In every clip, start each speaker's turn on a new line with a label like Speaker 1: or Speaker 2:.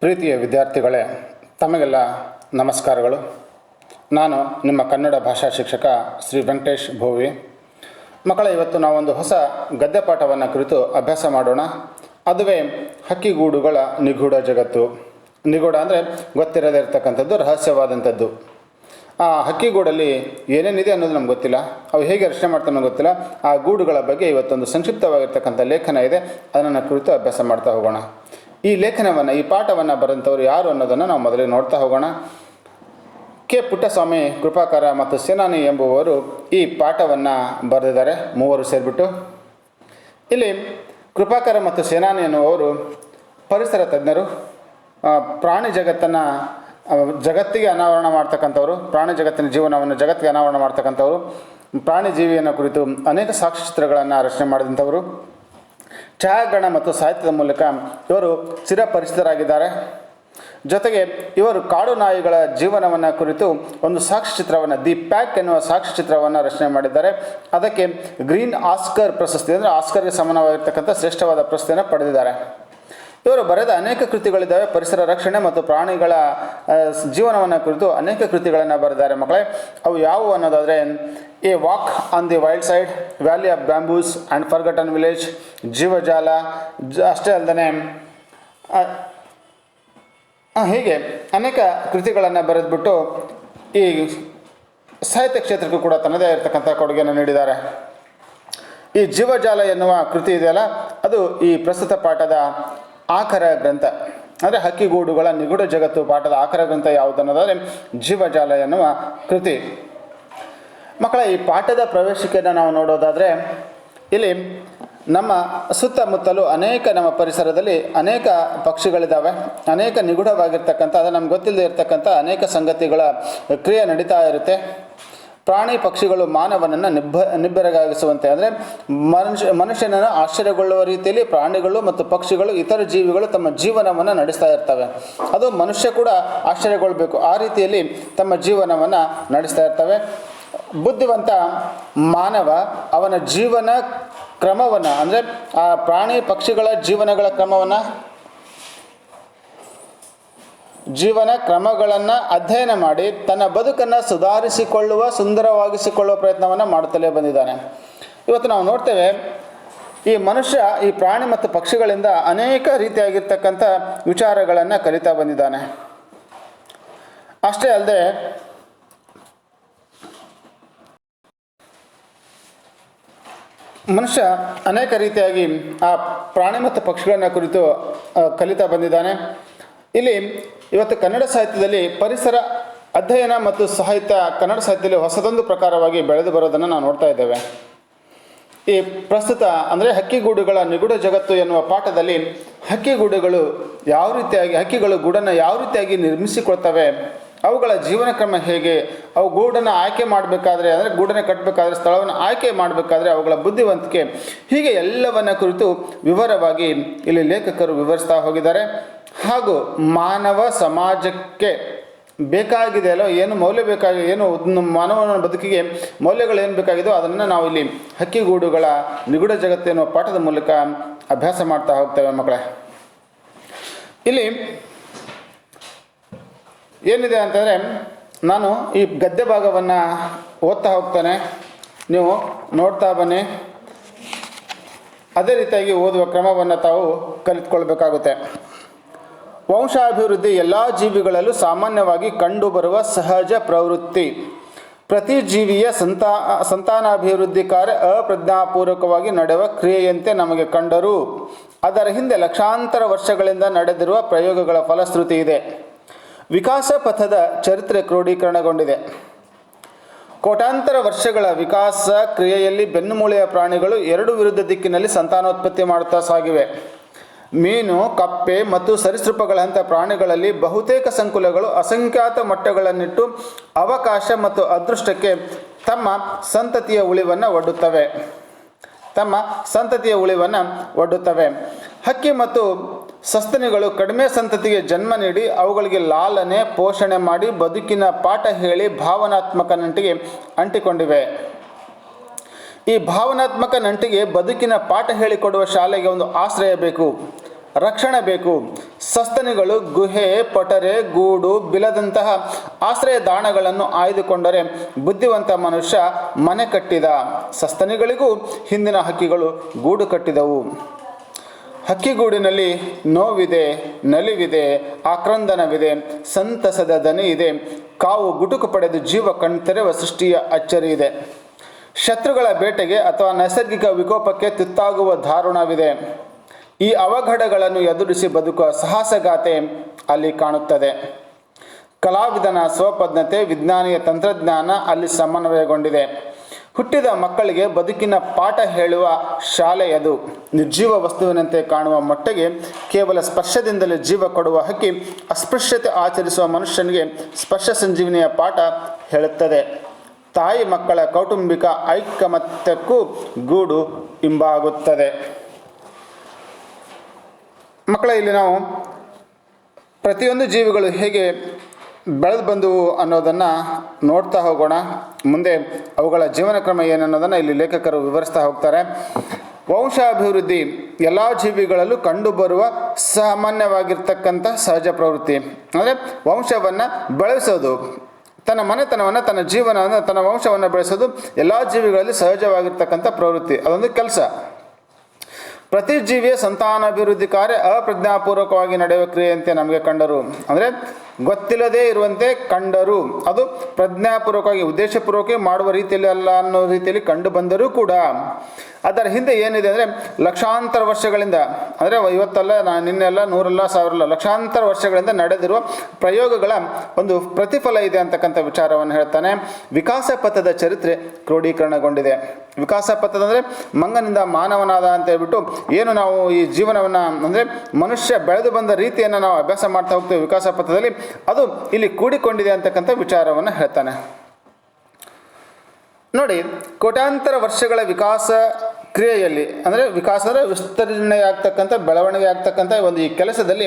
Speaker 1: ಪ್ರೀತಿಯ ವಿದ್ಯಾರ್ಥಿಗಳೇ, ತಮಗೆಲ್ಲ ನಮಸ್ಕಾರಗಳು. ನಾನು ನಿಮ್ಮ ಕನ್ನಡ ಭಾಷಾ ಶಿಕ್ಷಕ ಶ್ರೀ ವೆಂಕಟೇಶ್ ಭೋವಿ. ಮಕ್ಕಳ, ಇವತ್ತು ನಾವೊಂದು ಹೊಸ ಗದ್ಯ ಪಾಠವನ್ನು ಕುರಿತು ಅಭ್ಯಾಸ ಮಾಡೋಣ. ಅದುವೇ ಹಕ್ಕಿಗೂಡುಗಳ ನಿಗೂಢ ಜಗತ್ತು. ನಿಗೂಢ ಅಂದರೆ ಗೊತ್ತಿರದೇ ಇರತಕ್ಕಂಥದ್ದು ರಹಸ್ಯವಾದಂಥದ್ದು. ಆ ಹಕ್ಕಿಗೂಡಲ್ಲಿ ಏನೇನಿದೆ ಅನ್ನೋದು ನಮ್ಗೆ ಗೊತ್ತಿಲ್ಲ. ಅವು ಹೇಗೆ ರಚನೆ ಮಾಡ್ತಾನೋ ಗೊತ್ತಿಲ್ಲ. ಆ ಗೂಡುಗಳ ಬಗ್ಗೆ ಇವತ್ತೊಂದು ಸಂಕ್ಷಿಪ್ತವಾಗಿರ್ತಕ್ಕಂಥ ಲೇಖನ ಇದೆ. ಅದನ್ನು ಕುರಿತು ಅಭ್ಯಾಸ ಮಾಡ್ತಾ ಹೋಗೋಣ. ಈ ಲೇಖನವನ್ನು, ಈ ಪಾಠವನ್ನು ಬರೆದಂಥವ್ರು ಯಾರು ಅನ್ನೋದನ್ನು ನಾವು ಮೊದಲಿಗೆ ನೋಡ್ತಾ ಹೋಗೋಣ. ಕೆ. ಪುಟ್ಟಸ್ವಾಮಿ, ಕೃಪಾಕರ ಮತ್ತು ಸೇನಾನಿ ಎಂಬುವರು ಈ ಪಾಠವನ್ನು ಬರೆದಿದ್ದಾರೆ, ಮೂವರು ಸೇರಿಬಿಟ್ಟು. ಇಲ್ಲಿ ಕೃಪಾಕರ ಮತ್ತು ಸೇನಾನಿ ಎನ್ನುವರು ಪರಿಸರ ತಜ್ಞರು. ಪ್ರಾಣಿ ಜಗತ್ತನ್ನು ಜಗತ್ತಿಗೆ ಅನಾವರಣ ಮಾಡ್ತಕ್ಕಂಥವ್ರು, ಪ್ರಾಣಿ ಜಗತ್ತಿನ ಜೀವನವನ್ನು ಜಗತ್ತಿಗೆ ಅನಾವರಣ ಮಾಡ್ತಕ್ಕಂಥವ್ರು. ಪ್ರಾಣಿ ಜೀವಿಯನ್ನು ಕುರಿತು ಅನೇಕ ಸಾಕ್ಷ್ಯಚಿತ್ರಗಳನ್ನು ರಚನೆ ಮಾಡಿದಂಥವರು. ಛಾಯಾಗ್ರಹಣ ಮತ್ತು ಸಾಹಿತ್ಯದ ಮೂಲಕ ಇವರು ಚಿರಪರಿಚಿತರಾಗಿದ್ದಾರೆ ಜೊತೆಗೆ ಇವರು ಕಾಡು ನಾಯಿಗಳ ಜೀವನವನ್ನು ಕುರಿತು ಒಂದು ಸಾಕ್ಷ್ಯಚಿತ್ರವನ್ನು ದಿ ಪ್ಯಾಕ್ ಎನ್ನುವ ಸಾಕ್ಷ್ಯಚಿತ್ರವನ್ನು ರಚನೆ ಮಾಡಿದ್ದಾರೆ. ಅದಕ್ಕೆ ಗ್ರೀನ್ ಆಸ್ಕರ್ ಪ್ರಶಸ್ತಿ, ಅಂದರೆ ಆಸ್ಕರ್ಗೆ ಸಮಾನವಾಗಿರ್ತಕ್ಕಂಥ ಶ್ರೇಷ್ಠವಾದ ಪ್ರಶಸ್ತಿಯನ್ನು ಪಡೆದಿದ್ದಾರೆ. ಇವರು ಬರೆದ ಅನೇಕ ಕೃತಿಗಳಿದ್ದಾವೆ, ಪರಿಸರ ರಕ್ಷಣೆ ಮತ್ತು ಪ್ರಾಣಿಗಳ ಜೀವನವನ್ನು ಕುರಿತು ಅನೇಕ ಕೃತಿಗಳನ್ನು ಬರೆದಿದ್ದಾರೆ ಮಕ್ಕಳೇ. ಅವು ಯಾವುವು ಅನ್ನೋದಾದರೆ, a walk on the wild side, valley of bamboos and forgotten village, ಜೀವಜಾಲ ಅಷ್ಟೇ ಅಲ್ಲದೆ ಹೀಗೆ ಅನೇಕ ಕೃತಿಗಳನ್ನು ಬರೆದ್ಬಿಟ್ಟು ಈ ಸಾಹಿತ್ಯ ಕ್ಷೇತ್ರಕ್ಕೂ ಕೂಡ ತನ್ನದೇ ಇರತಕ್ಕಂಥ ಕೊಡುಗೆಯನ್ನು ನೀಡಿದ್ದಾರೆ. ಈ ಜೀವಜಾಲ ಎನ್ನುವ ಕೃತಿ ಇದೆಯಲ್ಲ, ಅದು ಈ ಪ್ರಸ್ತುತ ಪಾಠದ ಆಖರ ಗ್ರಂಥ. ಅಂದರೆ ಹಕ್ಕಿಗೂಡುಗಳ ನಿಗೂಢ ಜಗತ್ತು ಪಾಠದ ಆಕರ ಗ್ರಂಥ ಯಾವುದನ್ನೋದಾದರೆ ಜೀವಜಾಲ ಎನ್ನುವ ಕೃತಿ. ಮಕ್ಕಳ, ಈ ಪಾಠದ ಪ್ರವೇಶಿಕೆಯನ್ನು ನಾವು ನೋಡೋದಾದರೆ ಇಲ್ಲಿ ನಮ್ಮ ಸುತ್ತಮುತ್ತಲು ಅನೇಕ ನಮ್ಮ ಪರಿಸರದಲ್ಲಿ ಅನೇಕ ಪಕ್ಷಿಗಳಿದ್ದಾವೆ. ಅನೇಕ ನಿಗೂಢವಾಗಿರ್ತಕ್ಕಂಥ, ಅದು ನಮ್ಗೆ ಗೊತ್ತಿಲ್ಲದೆ ಇರತಕ್ಕಂಥ ಅನೇಕ ಸಂಗತಿಗಳ ಕ್ರಿಯೆ ನಡೀತಾ ಇರುತ್ತೆ. ಪ್ರಾಣಿ ಪಕ್ಷಿಗಳು ಮಾನವನನ್ನು ನಿಬ್ಬ, ನಿಬ್ಬೆರಗಾಗಿಸುವಂತೆ. ಅಂದರೆ ಮನುಷ್ಯ, ಮನುಷ್ಯನನ್ನು ಆಶ್ಚರ್ಯಗೊಳ್ಳುವ ರೀತಿಯಲ್ಲಿ ಪ್ರಾಣಿಗಳು ಮತ್ತು ಪಕ್ಷಿಗಳು, ಇತರ ಜೀವಿಗಳು ತಮ್ಮ ಜೀವನವನ್ನು ನಡೆಸ್ತಾ ಇರ್ತವೆ. ಅದು ಮನುಷ್ಯ ಕೂಡ ಆಶ್ಚರ್ಯಗೊಳ್ಬೇಕು. ಆ ರೀತಿಯಲ್ಲಿ ತಮ್ಮ ಜೀವನವನ್ನು ನಡೆಸ್ತಾ ಇರ್ತವೆ. ಬುದ್ಧಿವಂತ ಮಾನವ ಅವನ ಜೀವನ ಕ್ರಮವನ್ನು, ಅಂದರೆ ಆ ಪ್ರಾಣಿ ಪಕ್ಷಿಗಳ ಜೀವನಗಳ ಕ್ರಮವನ್ನು ಜೀವನ ಕ್ರಮಗಳನ್ನು ಅಧ್ಯಯನ ಮಾಡಿ ತನ್ನ ಬದುಕನ್ನು ಸುಧಾರಿಸಿಕೊಳ್ಳುವ, ಸುಂದರವಾಗಿಸಿಕೊಳ್ಳುವ ಪ್ರಯತ್ನವನ್ನು ಮಾಡುತ್ತಲೇ ಬಂದಿದ್ದಾನೆ. ಇವತ್ತು ನಾವು ನೋಡ್ತೇವೆ, ಈ ಮನುಷ್ಯ, ಈ ಪ್ರಾಣಿ ಮತ್ತು ಪಕ್ಷಿಗಳಿಂದ ಅನೇಕ ರೀತಿಯಾಗಿರ್ತಕ್ಕಂಥ ವಿಚಾರಗಳನ್ನು ಕಲಿತಾ ಬಂದಿದ್ದಾನೆ. ಅಷ್ಟೇ ಅಲ್ಲದೆ, ಮನುಷ್ಯ ಅನೇಕ ರೀತಿಯಾಗಿ ಆ ಪ್ರಾಣಿ ಮತ್ತು ಪಕ್ಷಿಗಳನ್ನ ಕುರಿತು ಕಲಿತಾ ಬಂದಿದ್ದಾನೆ. ಇಲ್ಲಿ ಇವತ್ತು ಕನ್ನಡ ಸಾಹಿತ್ಯದಲ್ಲಿ ಪರಿಸರ ಅಧ್ಯಯನ ಮತ್ತು ಸಾಹಿತ್ಯ ಕನ್ನಡ ಸಾಹಿತ್ಯದಲ್ಲಿ ಹೊಸದೊಂದು ಪ್ರಕಾರವಾಗಿ ಬೆಳೆದು ಬರೋದನ್ನು ನಾವು ನೋಡ್ತಾ ಇದ್ದೇವೆ. ಈ ಪ್ರಸ್ತುತ ಅಂದರೆ ಹಕ್ಕಿಗೂಡುಗಳ ನಿಗೂಢ ಜಗತ್ತು ಎನ್ನುವ ಪಾಠದಲ್ಲಿ ಹಕ್ಕಿಗೂಡುಗಳು ಯಾವ ರೀತಿಯಾಗಿ, ಹಕ್ಕಿಗಳು ಗೂಡನ್ನು ಯಾವ ರೀತಿಯಾಗಿ ನಿರ್ಮಿಸಿಕೊಳ್ತವೆ, ಅವುಗಳ ಜೀವನ ಕ್ರಮ ಹೇಗೆ, ಅವು ಗೂಡನ್ನು ಆಯ್ಕೆ ಮಾಡಬೇಕಾದ್ರೆ, ಅಂದರೆ ಗೂಡನ್ನು ಕಟ್ಟಬೇಕಾದ್ರೆ ಸ್ಥಳವನ್ನು ಆಯ್ಕೆ ಮಾಡಬೇಕಾದ್ರೆ ಅವುಗಳ ಬುದ್ಧಿವಂತಿಕೆ ಹೀಗೆ ಎಲ್ಲವನ್ನ ಕುರಿತು ವಿವರವಾಗಿ ಇಲ್ಲಿ ಲೇಖಕರು ವಿವರಿಸ್ತಾ ಹೋಗಿದ್ದಾರೆ. ಹಾಗೂ ಮಾನವ ಸಮಾಜಕ್ಕೆ ಬೇಕಾಗಿದೆ ಅಲ್ಲ ಏನು ಮೌಲ್ಯ ಬೇಕಾಗಿದೆ ಏನು ಮಾನವನ ಬದುಕಿಗೆ ಮೌಲ್ಯಗಳು ಏನು ಬೇಕಾಗಿದೆಯೋ ಅದನ್ನು ನಾವು ಇಲ್ಲಿ ಹಕ್ಕಿಗೂಡುಗಳ ನಿಗೂಢ ಜಗತ್ತು ಎನ್ನುವ ಪಾಠದ ಮೂಲಕ ಅಭ್ಯಾಸ ಮಾಡ್ತಾ ಹೋಗ್ತೇವೆ ಮಕ್ಕಳೇ. ಇಲ್ಲಿ ಏನಿದೆ ಅಂತಂದರೆ, ನಾನು ಈ ಗದ್ಯ ಭಾಗವನ್ನು ಓದ್ತಾ ಹೋಗ್ತಾನೆ. ನೀವು ನೋಡ್ತಾ ಬನ್ನಿ. ಅದೇ ರೀತಿಯಾಗಿ ಓದುವ ಕ್ರಮವನ್ನು ತಾವು ಕಲಿತ್ಕೊಳ್ಬೇಕಾಗುತ್ತೆ. ವಂಶಾಭಿವೃದ್ಧಿ ಎಲ್ಲ ಜೀವಿಗಳಲ್ಲೂ ಸಾಮಾನ್ಯವಾಗಿ ಕಂಡುಬರುವ ಸಹಜ ಪ್ರವೃತ್ತಿ. ಪ್ರತಿ ಜೀವಿಯ ಸಂತಾ, ಸಂತಾನಾಭಿವೃದ್ಧಿ ಕಾರ್ಯ ಅಪ್ರಜ್ಞಾಪೂರ್ವಕವಾಗಿ ನಡೆಯುವ ಕ್ರಿಯೆಯಂತೆ ನಮಗೆ ಕಂಡರೂ. ಅದರ ಹಿಂದೆ ಲಕ್ಷಾಂತರ ವರ್ಷಗಳಿಂದ ನಡೆದಿರುವ ಪ್ರಯೋಗಗಳ ಫಲಶ್ರುತಿ ಇದೆ. ವಿಕಾಸ ಪಥದ ಚರಿತ್ರೆ ಕ್ರೋಢೀಕರಣಗೊಂಡಿದೆ ಕೋಟಾಂತರ ವರ್ಷಗಳ ವಿಕಾಸ ಕ್ರಿಯೆಯಲ್ಲಿ ಬೆನ್ನುಮೂಳೆಯ ಪ್ರಾಣಿಗಳು ಎರಡು ವಿರುದ್ಧ ದಿಕ್ಕಿನಲ್ಲಿ ಸಂತಾನೋತ್ಪತ್ತಿ ಮಾಡುತ್ತಾ ಸಾಗಿವೆ. ಮೀನು, ಕಪ್ಪೆ ಮತ್ತು ಸರೀಸೃಪಗಳಂಥ ಪ್ರಾಣಿಗಳಲ್ಲಿ ಬಹುತೇಕ ಸಂಕುಲಗಳು ಅಸಂಖ್ಯಾತ ಮೊಟ್ಟೆಗಳನ್ನಿಟ್ಟು ಅವಕಾಶ ಮತ್ತು ಅದೃಷ್ಟಕ್ಕೆ ತಮ್ಮ ಸಂತತಿಯ ಉಳಿವನ್ನು ಒಡ್ಡುತ್ತವೆ. ತಮ್ಮ ಸಂತತಿಯ ಉಳಿವನ್ನು ಒಡ್ಡುತ್ತವೆ. ಹಕ್ಕಿ ಮತ್ತು ಸಸ್ತನಿಗಳು ಕಡಿಮೆ ಸಂತತಿಗೆ ಜನ್ಮ ನೀಡಿ ಅವುಗಳಿಗೆ ಲಾಲನೆ, ಪೋಷಣೆ ಮಾಡಿ ಬದುಕಿನ ಪಾಠ ಹೇಳಿ ಭಾವನಾತ್ಮಕ ನಂಟಿಗೆ ಅಂಟಿಕೊಂಡಿವೆ. ಈ ಭಾವನಾತ್ಮಕ ನಂಟಿಗೆ ಬದುಕಿನ ಪಾಠ ಹೇಳಿಕೊಡುವ ಶಾಲೆಗೆ ಒಂದು ಆಶ್ರಯ ಬೇಕು, ರಕ್ಷಣೆ ಬೇಕು. ಸಸ್ತನಿಗಳು ಗುಹೆ, ಪೊಟರೆ, ಗೂಡು, ಬಿಲದಂತಹ ಆಶ್ರಯ ದಾಣಗಳನ್ನು ಆಯ್ದುಕೊಂಡರೆ ಬುದ್ಧಿವಂತ ಮನುಷ್ಯ ಮನೆ ಕಟ್ಟಿದ. ಸಸ್ತನಿಗಳಿಗೂ ಹಿಂದಿನ ಹಕ್ಕಿಗಳು ಗೂಡು ಕಟ್ಟಿದವು. ಹಕ್ಕಿಗೂಡಿನಲ್ಲಿ ನೋವಿದೆ, ನಲಿವಿದೆ, ಆಕ್ರಂದನವಿದೆ, ಸಂತಸದ ದನಿ ಇದೆ ಕಾವು ಗುಟುಕು ಪಡೆದು ಜೀವ ಕಣ್ತೆರೆವ ಸೃಷ್ಟಿಯ ಅಚ್ಚರಿ ಇದೆ. ಶತ್ರುಗಳ ಬೇಟೆಗೆ ಅಥವಾ ನೈಸರ್ಗಿಕ ವಿಕೋಪಕ್ಕೆ ತುತ್ತಾಗುವ ದಾರುಣವಿದೆ ಈ ಅವಘಡಗಳನ್ನು ಎದುರಿಸಿ ಬದುಕುವ ಸಾಹಸಗಾತೆ ಅಲ್ಲಿ ಕಾಣುತ್ತದೆ. ಕಲಾವಿದನ ಸ್ವಪದ್ಧತೆ, ವಿಜ್ಞಾನಿಯ ತಂತ್ರಜ್ಞಾನ ಅಲ್ಲಿ ಸಮನ್ವಯಗೊಂಡಿದೆ. ಹುಟ್ಟಿದ ಮಕ್ಕಳಿಗೆ ಬದುಕಿನ ಪಾಠ ಹೇಳುವ ಶಾಲೆ ಅದು. ನಿರ್ಜೀವ ವಸ್ತುವಿನಂತೆ ಕಾಣುವ ಮಟ್ಟಿಗೆ ಕೇವಲ ಸ್ಪರ್ಶದಿಂದಲೇ ಜೀವ ಕೊಡುವ ಹಕ್ಕಿ ಅಸ್ಪೃಶ್ಯತೆ ಆಚರಿಸುವ ಮನುಷ್ಯನಿಗೆ ಸ್ಪರ್ಶ ಸಂಜೀವಿನಿಯ ಪಾಠ ಹೇಳುತ್ತದೆ. ತಾಯಿ ಮಕ್ಕಳ ಕೌಟುಂಬಿಕ ಐಕಮತ್ಯಕ್ಕೂ ಗೂಡು ಇಂಬಾಗುತ್ತದೆ. ಮಕ್ಕಳ, ಇಲ್ಲಿ ನಾವು ಪ್ರತಿಯೊಂದು ಜೀವಿಗಳು ಹೇಗೆ ಬೆಳೆದು ಬಂದವು ಅನ್ನೋದನ್ನು ನೋಡ್ತಾ ಹೋಗೋಣ. ಮುಂದೆ ಅವುಗಳ ಜೀವನ ಕ್ರಮ ಏನನ್ನೋದನ್ನು ಇಲ್ಲಿ ಲೇಖಕರು ವಿವರಿಸ್ತಾ ಹೋಗ್ತಾರೆ. ವಂಶಾಭಿವೃದ್ಧಿ ಎಲ್ಲ ಜೀವಿಗಳಲ್ಲೂ ಕಂಡುಬರುವ ಸಾಮಾನ್ಯವಾಗಿರ್ತಕ್ಕಂಥ ಸಹಜ ಪ್ರವೃತ್ತಿ. ಅಂದರೆ ವಂಶವನ್ನು ಬೆಳೆಸೋದು. ತನ್ನ ಮನೆತನವನ್ನು, ತನ್ನ ಜೀವನವನ್ನು, ತನ್ನ ವಂಶವನ್ನು ಬೆಳೆಸೋದು ಎಲ್ಲ ಜೀವಿಗಳಲ್ಲಿ ಸಹಜವಾಗಿರ್ತಕ್ಕಂಥ ಪ್ರವೃತ್ತಿ. ಅದೊಂದು ಕೆಲಸ. ಪ್ರತಿ ಜೀವಿಯ ಸಂತಾನಾಭಿವೃದ್ಧಿ ಕಾರ್ಯ ಅಪ್ರಜ್ಞಾಪೂರ್ವಕವಾಗಿ ನಡೆಯುವ ಕ್ರಿಯೆಯಂತೆ ನಮಗೆ ಕಂಡರು. ಅಂದರೆ ಗೊತ್ತಿಲ್ಲದೇ ಇರುವಂತೆ ಕಂಡರು. ಅದು ಪ್ರಜ್ಞಾಪೂರ್ವಕವಾಗಿ, ಉದ್ದೇಶಪೂರ್ವಕವಾಗಿ ಮಾಡುವ ರೀತಿಯಲ್ಲಿ ಅಲ್ಲ ಅನ್ನೋ ರೀತಿಯಲ್ಲಿ ಕಂಡು ಬಂದರೂ ಕೂಡ, ಅದರ ಹಿಂದೆ ಏನಿದೆ ಅಂದರೆ, ಲಕ್ಷಾಂತರ ವರ್ಷಗಳಿಂದ, ಅಂದರೆ ಇವತ್ತಲ್ಲ, ನಾ ನಿನ್ನೆಲ್ಲ ನೂರಲ್ಲ, ಸಾವಿರಲ್ಲ, ಲಕ್ಷಾಂತರ ವರ್ಷಗಳಿಂದ ನಡೆದಿರುವ ಪ್ರಯೋಗಗಳ ಒಂದು ಪ್ರತಿಫಲ ಇದೆ ಅಂತಕ್ಕಂಥ ವಿಚಾರವನ್ನು ಹೇಳ್ತಾನೆ. ವಿಕಾಸ ಪಥದ ಚರಿತ್ರೆ ಕ್ರೋಢೀಕರಣಗೊಂಡಿದೆ ವಿಕಾಸ ಪಥದ ಅಂದರೆ, ಮಂಗನಿಂದ ಮಾನವನಾದ ಅಂತ ಹೇಳ್ಬಿಟ್ಟು, ಏನು ನಾವು ಈ ಜೀವನವನ್ನು ಅಂದರೆ, ಮನುಷ್ಯ ಬೆಳೆದು ಬಂದ ರೀತಿಯನ್ನು ನಾವು ಅಭ್ಯಾಸ ಮಾಡ್ತಾ ಹೋಗ್ತೇವೆ ವಿಕಾಸ ಪಥದಲ್ಲಿ. ಅದು ಇಲ್ಲಿ ಕೂಡಿಕೊಂಡಿದೆ ಅಂತಕ್ಕಂಥ ವಿಚಾರವನ್ನು ಹೇಳ್ತಾನೆ. ನೋಡಿ, ಕೋಟ್ಯಾಂತರ ವರ್ಷಗಳ ವಿಕಾಸ ಕ್ರಿಯೆಯಲ್ಲಿ, ಅಂದರೆ ವಿಕಾಸ ಅಂದರೆ ವಿಸ್ತರಣೆ ಆಗ್ತಕ್ಕಂಥ ಬೆಳವಣಿಗೆ ಆಗ್ತಕ್ಕಂಥ ಒಂದು ಈ ಕೆಲಸದಲ್ಲಿ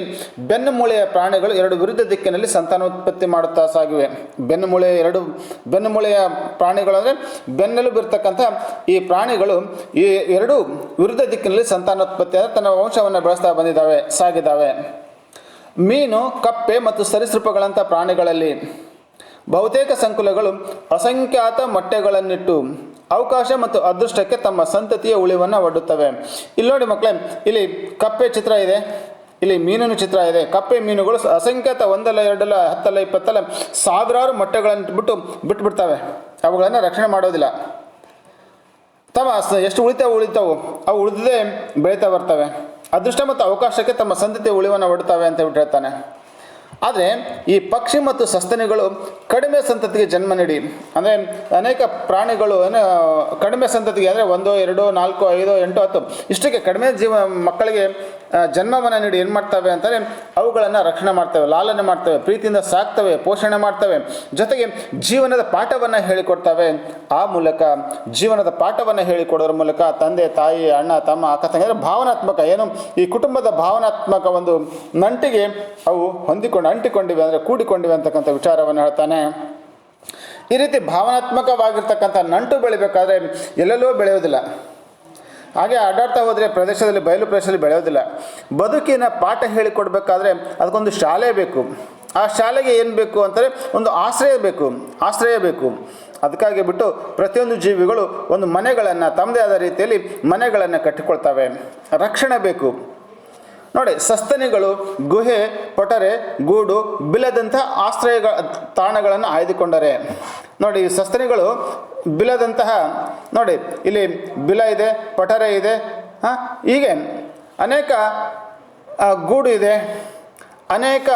Speaker 1: ಬೆನ್ನುಮೂಳೆಯ ಪ್ರಾಣಿಗಳು ಎರಡು ವಿರುದ್ಧ ದಿಕ್ಕಿನಲ್ಲಿ ಸಂತಾನೋತ್ಪತ್ತಿ ಮಾಡುತ್ತಾ ಸಾಗಿವೆ. ಬೆನ್ನುಮೂಳೆಯ ಎರಡು ಬೆನ್ನುಮೂಳೆಯ ಪ್ರಾಣಿಗಳು ಅಂದರೆ ಬೆನ್ನೆಲುಬು ಇರ್ತಕ್ಕಂಥ ಈ ಪ್ರಾಣಿಗಳು ಈ ಎರಡು ವಿರುದ್ಧ ದಿಕ್ಕಿನಲ್ಲಿ ಸಂತಾನೋತ್ಪತ್ತಿ, ಅಂದರೆ ತನ್ನ ವಂಶವನ್ನು ಬೆಳೆಸ್ತಾ ಬಂದಿದ್ದಾವೆ, ಸಾಗಿದ್ದಾವೆ. ಮೀನು, ಕಪ್ಪೆ ಮತ್ತು ಸರೀಸೃಪಗಳಂಥ ಪ್ರಾಣಿಗಳಲ್ಲಿ ಬಹುತೇಕ ಸಂಕುಲಗಳು ಅಸಂಖ್ಯಾತ ಮೊಟ್ಟೆಗಳನ್ನಿಟ್ಟು ಅವಕಾಶ ಮತ್ತು ಅದೃಷ್ಟಕ್ಕೆ ತಮ್ಮ ಸಂತತಿಯ ಉಳಿವನ್ನು ಒಡ್ಡುತ್ತವೆ. ಇಲ್ಲಿ ನೋಡಿ ಮಕ್ಕಳೇ, ಇಲ್ಲಿ ಕಪ್ಪೆ ಚಿತ್ರ ಇದೆ, ಇಲ್ಲಿ ಮೀನಿನ ಚಿತ್ರ ಇದೆ. ಕಪ್ಪೆ ಮೀನುಗಳು ಅಸಂಖ್ಯಾತ ಒಂದಲ್ಲ, ಎರಡಲ್ಲ, ಹತ್ತಲ್ಲ, ಇಪ್ಪತ್ತಲ್ಲ ಸಾವಿರಾರು ಮೊಟ್ಟೆಗಳನ್ನು ಬಿಟ್ಟು ಬಿಟ್ಬಿಡ್ತವೆ. ಅವುಗಳನ್ನು ರಕ್ಷಣೆ ಮಾಡೋದಿಲ್ಲ. ತಮ್ಮ ಎಷ್ಟು ಉಳಿತಾವೆ ಉಳಿತಾವು, ಅವು ಉಳಿದೇ ಬೆಳೀತಾ ಬರ್ತವೆ. ಅದೃಷ್ಟ ಮತ್ತು ಅವಕಾಶಕ್ಕೆ ತಮ್ಮ ಸಂತತಿ ಉಳಿವನ್ನು ಹೊಡ್ತವೆ ಅಂತ ಹೇಳ್ತಾನೆ. ಆದರೆ ಈ ಪಕ್ಷಿ ಮತ್ತು ಸಸ್ತನಿಗಳು ಕಡಿಮೆ ಸಂತತಿಗೆ ಜನ್ಮ ನೀಡಿ. ಅಂದರೆ ಅನೇಕ ಪ್ರಾಣಿಗಳು ಕಡಿಮೆ ಸಂತತಿಗೆ ಅಂದರೆ ಒಂದು, ಎರಡು, ನಾಲ್ಕು, ಐದು, ಎಂಟು, ಹತ್ತು, ಇಷ್ಟಕ್ಕೆ ಕಡಿಮೆ ಜೀವ ಮಕ್ಕಳಿಗೆ ಜನ್ಮವನ್ನು ನೀಡಿ ಏನು ಮಾಡ್ತವೆ ಅಂತಾರೆ ಅವುಗಳನ್ನು ರಕ್ಷಣೆ ಮಾಡ್ತವೆ, ಲಾಲನೆ ಮಾಡ್ತವೆ, ಪ್ರೀತಿಯಿಂದ ಸಾಕ್ತವೆ, ಪೋಷಣೆ ಮಾಡ್ತವೆ. ಜೊತೆಗೆ ಜೀವನದ ಪಾಠವನ್ನು ಹೇಳಿಕೊಡ್ತವೆ. ಆ ಮೂಲಕ, ಜೀವನದ ಪಾಠವನ್ನು ಹೇಳಿಕೊಡೋದ್ರ ಮೂಲಕ ತಂದೆ, ತಾಯಿ, ಅಣ್ಣ, ತಮ್ಮ, ಅಕ್ಕ, ತಂಗಿ, ಭಾವನಾತ್ಮಕ, ಏನು, ಈ ಕುಟುಂಬದ ಭಾವನಾತ್ಮಕ ಒಂದು ನಂಟಿಗೆ ಅವು ಹೊಂದಿಕೊಂಡು ಅಂಟಿಕೊಂಡಿವೆ ಅಂದರೆ ಕೂಡಿಕೊಂಡಿವೆ ಅಂತಕ್ಕಂಥ ವಿಚಾರವನ್ನು ಹೇಳ್ತಾನೆ. ಈ ರೀತಿ ಭಾವನಾತ್ಮಕವಾಗಿರ್ತಕ್ಕಂಥ ನಂಟು ಬೆಳಿಬೇಕಾದ್ರೆ ಎಲ್ಲೆಲ್ಲೋ ಬೆಳೆಯೋದಿಲ್ಲ. ಹಾಗೆ ಅಡ್ಡಾಡ್ತಾ ಹೋದರೆ ಪ್ರದೇಶದಲ್ಲಿ, ಬಯಲು ಪ್ರದೇಶದಲ್ಲಿ ಬೆಳೆಯೋದಿಲ್ಲ. ಬದುಕಿನ ಪಾಠ ಹೇಳಿಕೊಡ್ಬೇಕಾದ್ರೆ ಅದಕ್ಕೊಂದು ಶಾಲೆ ಬೇಕು. ಆ ಶಾಲೆಗೆ ಏನು ಬೇಕು ಅಂತಾರೆ ಒಂದು ಆಶ್ರಯ ಬೇಕು ಆಶ್ರಯ ಬೇಕು. ಅದಕ್ಕಾಗಿ ಬಿಟ್ಟು ಪ್ರತಿಯೊಂದು ಜೀವಿಗಳು ಒಂದು ಮನೆಗಳನ್ನು, ತಮ್ಮದೇ ಆದ ರೀತಿಯಲ್ಲಿ ಮನೆಗಳನ್ನು ಕಟ್ಟಿಕೊಳ್ತವೆ. ರಕ್ಷಣೆ ಬೇಕು. ನೋಡಿ, ಸಸ್ತನಿಗಳು, ಗುಹೆ ಪೊಟರೆ ಗೂಡು, ಬಿಲದಂಥ ಆಶ್ರಯ ತಾಣಗಳನ್ನು ಆಯ್ದುಕೊಂಡರೆ. ನೋಡಿ ಸಸ್ತನಿಗಳು ಬಿಲದಂತಹ, ನೋಡಿ, ಇಲ್ಲಿ ಬಿಲ ಇದೆ ಪೊಟರೆ ಇದೆ, ಹಾಂ? ಹೀಗೆ ಅನೇಕ ಗೂಡು ಇದೆ. ಅನೇಕ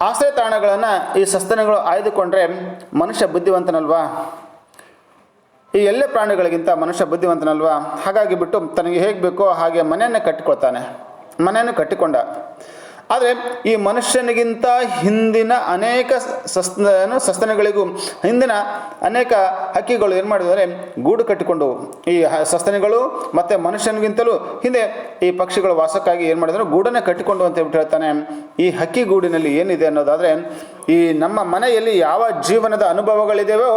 Speaker 1: ಆಶ್ರಯ ತಾಣಗಳನ್ನು ಈ ಸಸ್ತನಿಗಳು ಆಯ್ದುಕೊಂಡ್ರೆ ಮನುಷ್ಯ ಬುದ್ಧಿವಂತನಲ್ವಾ? ಈ ಎಲ್ಲ ಪ್ರಾಣಿಗಳಿಗಿಂತ ಮನುಷ್ಯ ಬುದ್ಧಿವಂತನಲ್ವಾ? ಹಾಗಾಗಿ ಬಿಟ್ಟು ತನಗೆ ಹೇಗೆ ಬೇಕೋ ಹಾಗೆ ಮನೆಯನ್ನು ಕಟ್ಟಿಕೊಳ್ತಾನೆ. ಮನೆಯನ್ನು ಕಟ್ಟಿಕೊಂಡ. ಆದರೆ ಈ ಮನುಷ್ಯನಿಗಿಂತ ಹಿಂದಿನ ಅನೇಕ ಸಸ್, ಏನು ಸಸ್ತನಿಗಳಿಗೂ ಹಿಂದಿನ ಅನೇಕ ಹಕ್ಕಿಗಳು ಏನು ಮಾಡಿದರೆ ಗೂಡು ಕಟ್ಟಿಕೊಂಡು ಈ ಸಸ್ತನಿಗಳು ಮತ್ತು ಮನುಷ್ಯನಿಗಿಂತಲೂ ಹಿಂದೆ ಈ ಪಕ್ಷಿಗಳು ವಾಸಕ್ಕಾಗಿ ಏನು ಮಾಡಿದರೆ ಗೂಡನ್ನು ಕಟ್ಟಿಕೊಂಡು ಅಂತ ಹೇಳ್ಬಿಟ್ಟು ಹೇಳ್ತಾನೆ. ಈ ಹಕ್ಕಿ ಗೂಡಿನಲ್ಲಿ ಏನಿದೆ ಅನ್ನೋದಾದರೆ ಈ ನಮ್ಮ ಮನೆಯಲ್ಲಿ ಯಾವ ಜೀವನದ ಅನುಭವಗಳಿದೆಯೋ